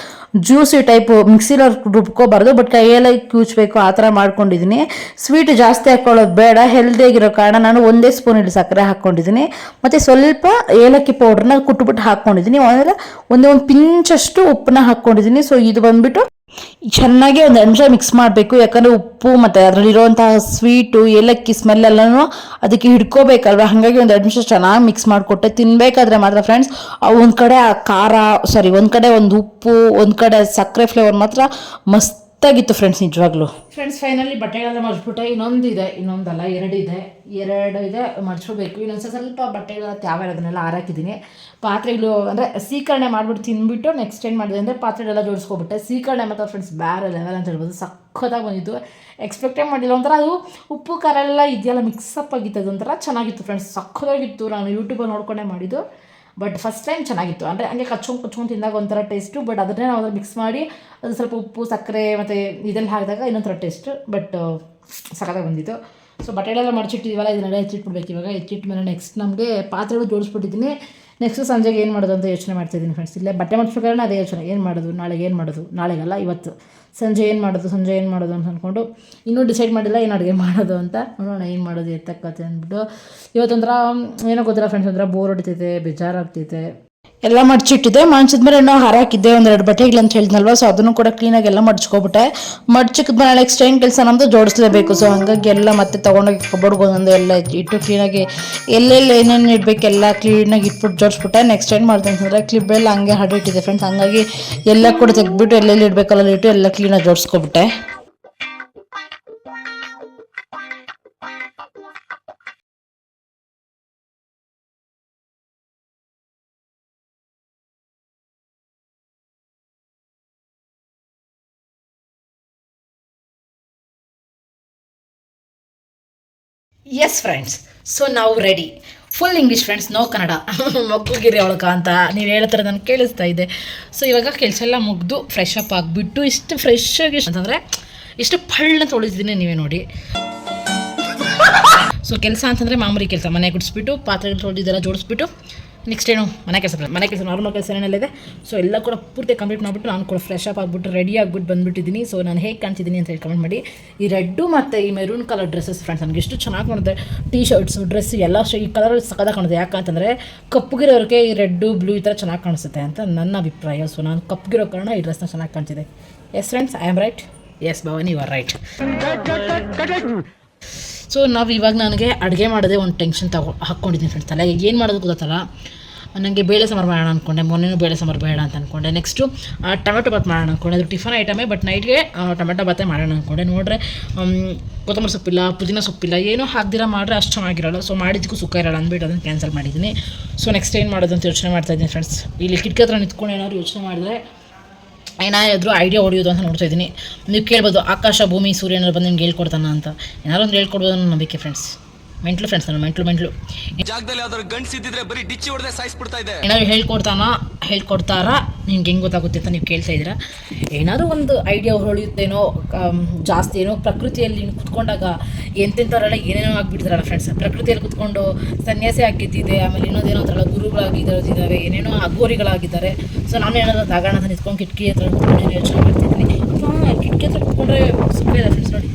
Speaker 1: ಜ್ಯೂಸಿ ಟೈಪು ಮಿಕ್ಸಿಲಿ ರುಬ್ಕೋಬಾರ್ದು ಬಟ್ ಕೈಯೆಲ್ಲ ಕ್ಯೂಚ್ಬೇಕು ಆ ಥರ ಮಾಡ್ಕೊಂಡಿದ್ದೀನಿ ಸ್ವೀಟ್ ಜಾಸ್ತಿ ಹಾಕ್ಕೊಳ್ಳೋದು ಬೇಡ. ಹೆಲ್ದಿಯಾಗಿರೋ ಕಾರಣ ನಾನು ಒಂದೇ ಸ್ಪೂನಲ್ಲಿ ಸಕ್ಕರೆ ಹಾಕ್ಕೊಂಡಿದ್ದೀನಿ ಮತ್ತು ಸ್ವಲ್ಪ ಏಲಕ್ಕಿ ಪೌಡ್ರನ್ನ ಕುಟ್ಬಿಟ್ಟು ಹಾಕ್ಕೊಂಡಿದ್ದೀನಿ ಆಮೇಲೆ ಒಂದೇ ಒಂದು ಪಿಂಚಷ್ಟು ಉಪ್ಪನ್ನ ಹಾಕ್ಕೊಂಡಿದ್ದೀನಿ ಸೊ ಇದು ಬಂದ್ಬಿಟ್ಟು ಚೆನ್ನಾಗಿ ಒಂದು ನಿಮಿಷ ಮಿಕ್ಸ್ ಮಾಡಬೇಕು. ಯಾಕಂದರೆ ಉಪ್ಪು ಮತ್ತು ಅದರಲ್ಲಿರುವಂತಹ ಸ್ವೀಟು ಏಲಕ್ಕಿ ಸ್ಮೆಲ್ ಎಲ್ಲನೂ ಅದಕ್ಕೆ ಹಿಡ್ಕೋಬೇಕಲ್ವ? ಹಾಗಾಗಿ ಒಂದು ಎರಡು ಚೆನ್ನಾಗಿ ಮಿಕ್ಸ್ ಮಾಡಿಕೊಟ್ಟೆ. ತಿನ್ನಬೇಕಾದ್ರೆ ಮಾತ್ರ ಫ್ರೆಂಡ್ಸ್ ಒಂದು ಕಡೆ ಆ ಖಾರ ಸಾರಿ ಒಂದು ಕಡೆ ಒಂದು ಉಪ್ಪು, ಒಂದು ಕಡೆ ಸಕ್ಕರೆ ಫ್ಲೇವರ್ ಮಾತ್ರ ಮಸ್ತಾಗಿತ್ತು ಫ್ರೆಂಡ್ಸ್ ನಿಜವಾಗ್ಲೂ. ಫ್ರೆಂಡ್ಸ್ ಫೈನಲಿ ಬಟ್ಟೆಗಳೆಲ್ಲ ಮರ್ಚ್ಬಿಟ್ಟೆ ಇನ್ನೊಂದು ಇದೆ, ಇನ್ನೊಂದಲ್ಲ, ಎರಡು ಇದೆ. ಎರಡು ಇದೆ ಮಡಿಸ್ಕೋಬೇಕು ಇನ್ನೊಂದು ಸ್ವಲ್ಪ ಬಟ್ಟೆಗಳ ತ್ಯಾವ ಅದನ್ನೆಲ್ಲ ಹಾರಾಕಿದ್ದೀನಿ ಪಾತ್ರೆಗಳು ಅಂದರೆ ಸೀಕರಣೆ ಮಾಡಿಬಿಟ್ಟು ತಿನ್ಬಿಟ್ಟು ನೆಕ್ಸ್ಟ್ ಏನು ಮಾಡಿದೆ ಅಂದರೆ ಪಾತ್ರೆಗಳೆಲ್ಲ ಜೋಡಿಸ್ಕೊಬಿಟ್ಟೆ. ಸೀಕರಣೆ ಮತ್ತು ಫ್ರೆಂಡ್ಸ್ ಬೇರೆ ಲೆವೆಲ್ ಅಂತ ಹೇಳ್ಬೋದು. ಸಖತ್ತಾಗಿ ಬಂದಿತ್ತು ಎಕ್ಸ್ಪೆಕ್ಟೇ ಮಾಡಿಲ್ಲ ಒಂಥರ ಅದು ಉಪ್ಪು, ಖಾರ ಎಲ್ಲ ಇದೆಯಲ್ಲ ಮಿಕ್ಸಪ್ ಆಗಿತ್ತು. ಅದೊಂಥರ ಚೆನ್ನಾಗಿತ್ತು ಫ್ರೆಂಡ್ಸ್ ಸಖತ್ತಾಗಿತ್ತು. ನಾನು ಯೂಟ್ಯೂಬಲ್ಲಿ ನೋಡ್ಕೊಂಡೇ ಮಾಡಿದ್ದು. ಬಟ್ ಫಸ್ಟ್ ಟೈಮ್ ಚೆನ್ನಾಗಿತ್ತು. ಅಂದರೆ ಹಂಗೆ ಕಚ್ಕೊಂಡು ಕಚ್ಕೊಂಡು ತಿಂದಾಗ ಒಂಥರ ಟೇಸ್ಟು ಬಟ್ ಅದನ್ನೇ ನಾವು ಅದ್ರಲ್ಲಿ ಮಿಕ್ಸ್ ಮಾಡಿ ಅದು ಸ್ವಲ್ಪ ಉಪ್ಪು, ಸಕ್ಕರೆ ಮತ್ತು ಇದೆಲ್ಲ ಹಾಕಿದಾಗ ಇನ್ನೊಂಥರ ಟೇಸ್ಟ್ ಬಟ್ ಸಖತ್ತಾಗಿ ಬಂದಿತ್ತು. ಸೊ ಬಟ್ಟೆಗಳೆಲ್ಲ ಮಡಚಿಟ್ಟಿದ್ದೀವಲ್ಲ ಇದನ್ನೆಲ್ಲ ಹೆಚ್ಚಿಟ್ಬಿಡ್ಬೇಕು ಇವಾಗ. ಹೆಚ್ಚಿಟ್ಟ ಮೇಲೆ ನೆಕ್ಸ್ಟ್ ನಮಗೆ ಪಾತ್ರೆಗಳು ಜೋಡಿಸ್ಬಿಟ್ಟಿದ್ದೀನಿ. ನೆಕ್ಸ್ಟ್ ಸಂಜೆಗೆ ಏನು ಮಾಡೋದು ಅಂತ ಯೋಚನೆ ಮಾಡ್ತಿದ್ದೀನಿ ಫ್ರೆಂಡ್ಸ್ ಇಲ್ಲೇ ಬಟ್ಟೆ ಮಡ್ಸ್ಬೇಕಾದ್ರೆ ಅದೇ ಯೋಚನೆ. ಏನು ಮಾಡೋದು? ನಾಳೆಗೆ ಏನು ಮಾಡೋದು? ನಾಳೆಗಲ್ಲ, ಇವತ್ತು. ಸಂಜೆ ಏನು ಮಾಡೋದು, ಸಂಜೆ ಏನು ಮಾಡೋದು ಅಂತ ಅಂದ್ಕೊಂಡು ಇನ್ನೂ ಡಿಸೈಡ್ ಮಾಡಿಲ್ಲ, ಏನು ಅಡುಗೆ ಮಾಡೋದು ಅಂತ. ನೋಡೋಣ, ಏನು ಮಾಡೋದು ಎತ್ತಕ್ಕತ್ತೆ ಅಂದ್ಬಿಟ್ಟು. ಇವತ್ತೊಂಥರ ಏನೋ ಗೊತ್ತಿಲ್ಲ ಫ್ರೆಂಡ್ಸ್ ಒಂಥರ ಬೋರ್ ಹೊಡಿತೈತೆ, ಬೇಜಾರಾಗ್ತೈತೆ. ಎಲ್ಲ ಮಡ್ಚಿಟ್ಟಿದ್ದೆ ಮಡ್ಚಿದ್ಮೇಲೆ ಇನ್ನೂ ಹಾರಾಕಿದ್ದೆ. ಒಂದೆರಡು ಬಟ್ಟೆಗಳು ಅಂತ ಹೇಳಿದ್ನಲ್ವ? ಸೊ ಅದನ್ನು ಕೂಡ ಕ್ಲೀನಾಗಿ ಎಲ್ಲ ಮಡ್ಚ್ಕೊಬಿಟ್ಟೆ. ಮಡ್ಚಿಕ್ಮೇಲೆ ನೆಕ್ಸ್ಟ್ ಏನು ಕೆಲಸ ನಮ್ಮದು ಜೋಡಿಸ್ಲೇಬೇಕು ಸೊ ಹಂಗಾಗಿ ಎಲ್ಲ ಮತ್ತೆ ತೊಗೊಂಡೋಗಿ ಕಬೋರ್ಡ್ಗೆ ಒಂದೊಂದು ಎಲ್ಲ ಇಟ್ಟು ಕ್ಲೀನಾಗಿ ಎಲ್ಲೆಲ್ಲಿ ಏನೇನು ಇಡಬೇಕು ಎಲ್ಲ ಕ್ಲೀನಾಗಿ ಇಟ್ಬಿಟ್ಟು ಜೋಡಿಸ್ಬಿಟ್ಟೆ. ನೆಕ್ಸ್ಟ್ ಏನು ಮಾಡ್ತೀನಿ ಅಂತಂದರೆ ಕ್ಲಿಪ್ ಎಲ್ಲ ಹಂಗೆ ಹಡಿಟ್ಟಿದೆ ಫ್ರೆಂಡ್ಸ್ ಹಂಗಾಗಿ ಎಲ್ಲ ಕೂಡ ತೆಗೆದ್ಬಿಟ್ಟು ಎಲ್ಲೆಲ್ಲಿ ಇಡಬೇಕಲ್ಲ ಇಟ್ಟು ಎಲ್ಲ ಕ್ಲೀನಾಗಿ ಜೋಡಿಸ್ಕೊಬಿಟ್ಟೆ. ಎಸ್ ಫ್ರೆಂಡ್ಸ್ ಸೊ ನಾವು ready full English friends no Kannada ಮಕ್ಕಳಿಗಿರಿ ಅವಳಕ ಅಂತ ನೀವು ಹೇಳ್ತಾರೆ ನನಗೆ ಕೇಳಿಸ್ತಾ ಇದ್ದೆ. ಸೊ ಇವಾಗ ಕೆಲಸ ಎಲ್ಲ ಮುಗಿದು ಫ್ರೆಶ್ ಅಪ್ ಆಗಿಬಿಟ್ಟು ಇಷ್ಟು ಫ್ರೆಶ್ ಆಗಿ ಅಂತಂದರೆ ಇಷ್ಟು ಪಳ್ಳ ತೊಳಿತಿದ್ದೀನಿ ನೀವೇ ನೋಡಿ. ಸೊ ಕೆಲಸ ಅಂತಂದರೆ ಮಾಮೂಲಿ ಕೆಲಸ. ಮನೆ ಗುಡಿಸ್ಬಿಟ್ಟು, ಪಾತ್ರೆಗಳು ತೊಳೆದಿದ್ದೆಲ್ಲ ಜೋಡಿಸ್ಬಿಟ್ಟು ನೆಕ್ಸ್ಟ್ ಏನು? ಮನೆ ಕೆಲಸ ಮನೆ ಕೆಲಸ ನಾರ್ಮಲ್ ಕೆಲಸ ಏನೆಲ್ಲ ಸೊ ಎಲ್ಲ ಕೂಡ ಪೂರ್ತಿ ಕಂಪ್ಲೀಟ್ ಮಾಡಿಬಿಟ್ಟು ನಾನು ಕೂಡ ಫ್ರೆಶ್ ಅಪ್ ಆಗಿಬಿಟ್ಟು ರೆಡಿ ಆಗಿಬಿಟ್ಟು ಬಂದುಬಿಟ್ಟಿದ್ದೀನಿ. ಸೊ ನಾನು ಹೇಗೆ ಕಾಣ್ತಿದ್ದೀನಿ ಅಂತ ಹೇಳಿ ಕಮೆಂಟ್ ಮಾಡಿ. ಈ ರೆಡ್ಡು ಮತ್ತು ಈ ಮೆರೂನ್ ಕಲರ್ ಡ್ರೆಸ್ಸಸ್ ಫ್ರೆಂಡ್ಸ್ ನನಗೆ ಎಷ್ಟು ಚೆನ್ನಾಗಿ ಕಾಣುತ್ತೆ. ಟೀ ಶರ್ಟ್ಸು ಡ್ರೆಸ್ ಎಲ್ಲ ಈ ಕಲರ್ ಸಕದಾಗ ಕಾಣುತ್ತೆ. ಯಾಕಂತಂದರೆ ಕಪ್ಪುಗಿರೋರಿಗೆ ಈ ರೆಡ್ಡು ಬ್ಲೂ ಈ ಥರ ಚೆನ್ನಾಗಿ ಕಾಣಿಸುತ್ತೆ ಅಂತ ನನ್ನ ಅಭಿಪ್ರಾಯ. ಸೊ ನಾನು ಕಪ್ಪುಗಿರೋ ಕಾರಣ ಈ ಡ್ರೆಸ್ನ ಚೆನ್ನಾಗಿ ಕಾಣ್ತಿದೆ yes friends I am right yes Bhavani you are right so ನಾವು ಇವಾಗ ನನಗೆ ಅಡುಗೆ ಮಾಡೋದೇ ಒಂದು ಟೆನ್ಷನ್ ತಗೊ ಹಾಕ್ಕೊಂಡಿದ್ದೀನಿ ಫ್ರೆಂಡ್ಸ್ ತಲೆಗೆ ಏನು ಮಾಡೋದು ಗೊತ್ತಲ್ಲ ನನಗೆ ಬೇಳೆ ಸಾಂಬಾರು ಮಾಡೋಣ ಅಂದ್ಕೊಂಡೆ ಮೊನ್ನೆನೂ ಬೇಳೆ ಸಾಂಬಾರು ಬೇಡ ಅಂತ ಅಂದ್ಕೊಂಡೆ ನೆಕ್ಸ್ಟು ಟೊಮೆಟೊ ಬಾತ್ ಮಾಡೋಣ ಅಂದ್ಕೊಂಡೆ ಅದು ಟಿಫನ್ ಐಟಮೇ ಬಟ್ ನೈಟ್ಗೆ ಟೊಮೆಟೊ ಬಾತೇ ಮಾಡೋಣ ಅಂದ್ಕೊಂಡೆ ನೋಡ್ರೆ ಕೊತ್ತಂಬರಿ ಸೊಪ್ಪಿಲ್ಲ, ಪುದೀನ ಸೊಪ್ಪಿಲ್ಲ, ಏನೂ ಹಾಕ್ದಿರ ಮಾಡಿದ್ರೆ ಅಷ್ಟು ಚೆನ್ನಾಗಿರಲ್ಲ. ಸೊ ಮಾಡಿದ್ದಕ್ಕೂ ಸುಖ ಇರಲ್ಲ ಅಂದ್ಬಿಟ್ಟು ಅದನ್ನು ಕ್ಯಾನ್ಸಲ್ ಮಾಡಿದ್ದೀನಿ ಸೊ ನೆಕ್ಸ್ಟ್ ಏನು ಮಾಡೋದು ಅಂತ ಯೋಚನೆ ಮಾಡ್ತಾ ಇದ್ದೀನಿ ಫ್ರೆಂಡ್ಸ್ ಇಲ್ಲಿ ಕಿಟಕಿ ಹತ್ರ ನಿಂತ್ಕೊಂಡು ಏನಾದ್ರು ಯೋಚನೆ ಮಾಡಿದ್ರೆ ಏನಾದರೂ ಐಡಿಯಾ ಹೊಡೆಯೋದು ಅಂತ ನೋಡ್ತಾ ಇದ್ದೀನಿ. ನೀವು ಕೇಳ್ಬೋದು, ಆಕಾಶ, ಭೂಮಿ ಸೂರ್ಯನ ಬಂದು ನಿಮ್ಗೆ ಹೇಳ್ಕೊಡ್ತಾನ ಅಂತ. ಏನಾದ್ರು ಒಂದು ಹೇಳ್ಕೊಡ್ಬೋದು ಅನ್ನೋ ನಂಬಿಕೆ ಫ್ರೆಂಡ್ಸ್ ಮೆಂಟ್ಲು ಫ್ರೆಂಡ್ಸ್ ನಾನು ಮೆಂಟ್ಲು ಮೆಂಟ್ಲು.
Speaker 5: ಜಾಗದಲ್ಲಿ ಯಾವ್ದಾದ್ರು ಗಂಡ್ಸ್ ಇದ್ದಿದ್ರೆ ಬರೀ ಡಿಚ್ಚಿ ಹೊಡೆದೇ ಸಾಯಿಸ್ಬಿಡ್ತಾ ಇದೆ.
Speaker 1: ಏನಾದ್ರು ಹೇಳ್ಕೊಡ್ತಾನ? ಹೇಳ್ಕೊಡ್ತಾರ? ನಿಮ್ಗೆ ಹೆಂಗೆ ಗೊತ್ತಾಗುತ್ತೆ ಅಂತ ನೀವು ಕೇಳ್ತಾ ಇದ್ದೀರಾ? ಏನಾದರೂ ಒಂದು ಐಡಿಯಾ ಹೊಳೆಯುತ್ತೇನೋ ಜಾಸ್ತಿ ಏನೋ ಪ್ರಕೃತಿಯಲ್ಲಿ ನೀನು ಕುತ್ಕೊಂಡಾಗ ಎಂತೆಂಥವರೆಲ್ಲ ಏನೇನೋ ಆಗಿಬಿಡ್ತಾರಲ್ಲ ಫ್ರೆಂಡ್ಸ್ ಪ್ರಕೃತಿಯಲ್ಲಿ ಕುತ್ಕೊಂಡು ಸನ್ಯಾಸಿ ಆಗಿದ್ದಿದೆ ಆಮೇಲೆ ಇನ್ನೊಂದೇನೋ ಥರ ಗುರುಗಳಾಗಿದ್ದಾವೆ ಏನೇನೋ ಅಘೋರಿಗಳಾಗಿದ್ದಾರೆ. ಸೊ ನಾನು ಏನಾದರೂ ದಾಗಣ ಅಂತ ನಿಂತ್ಕೊಂಡು ಕಿಟಕಿ ಹತ್ರ ಕುತ್ಕೊಂಡು ಯೋಚನೆ ಮಾಡ್ತಿದ್ದೀನಿ. ಕಿಟಕಿ ಹತ್ರ ಕುತ್ಕೊಂಡ್ರೆ ಸುಮ್ಮನೆ ಇದೆ ಫ್ರೆಂಡ್ಸ್ ನೋಡಿ.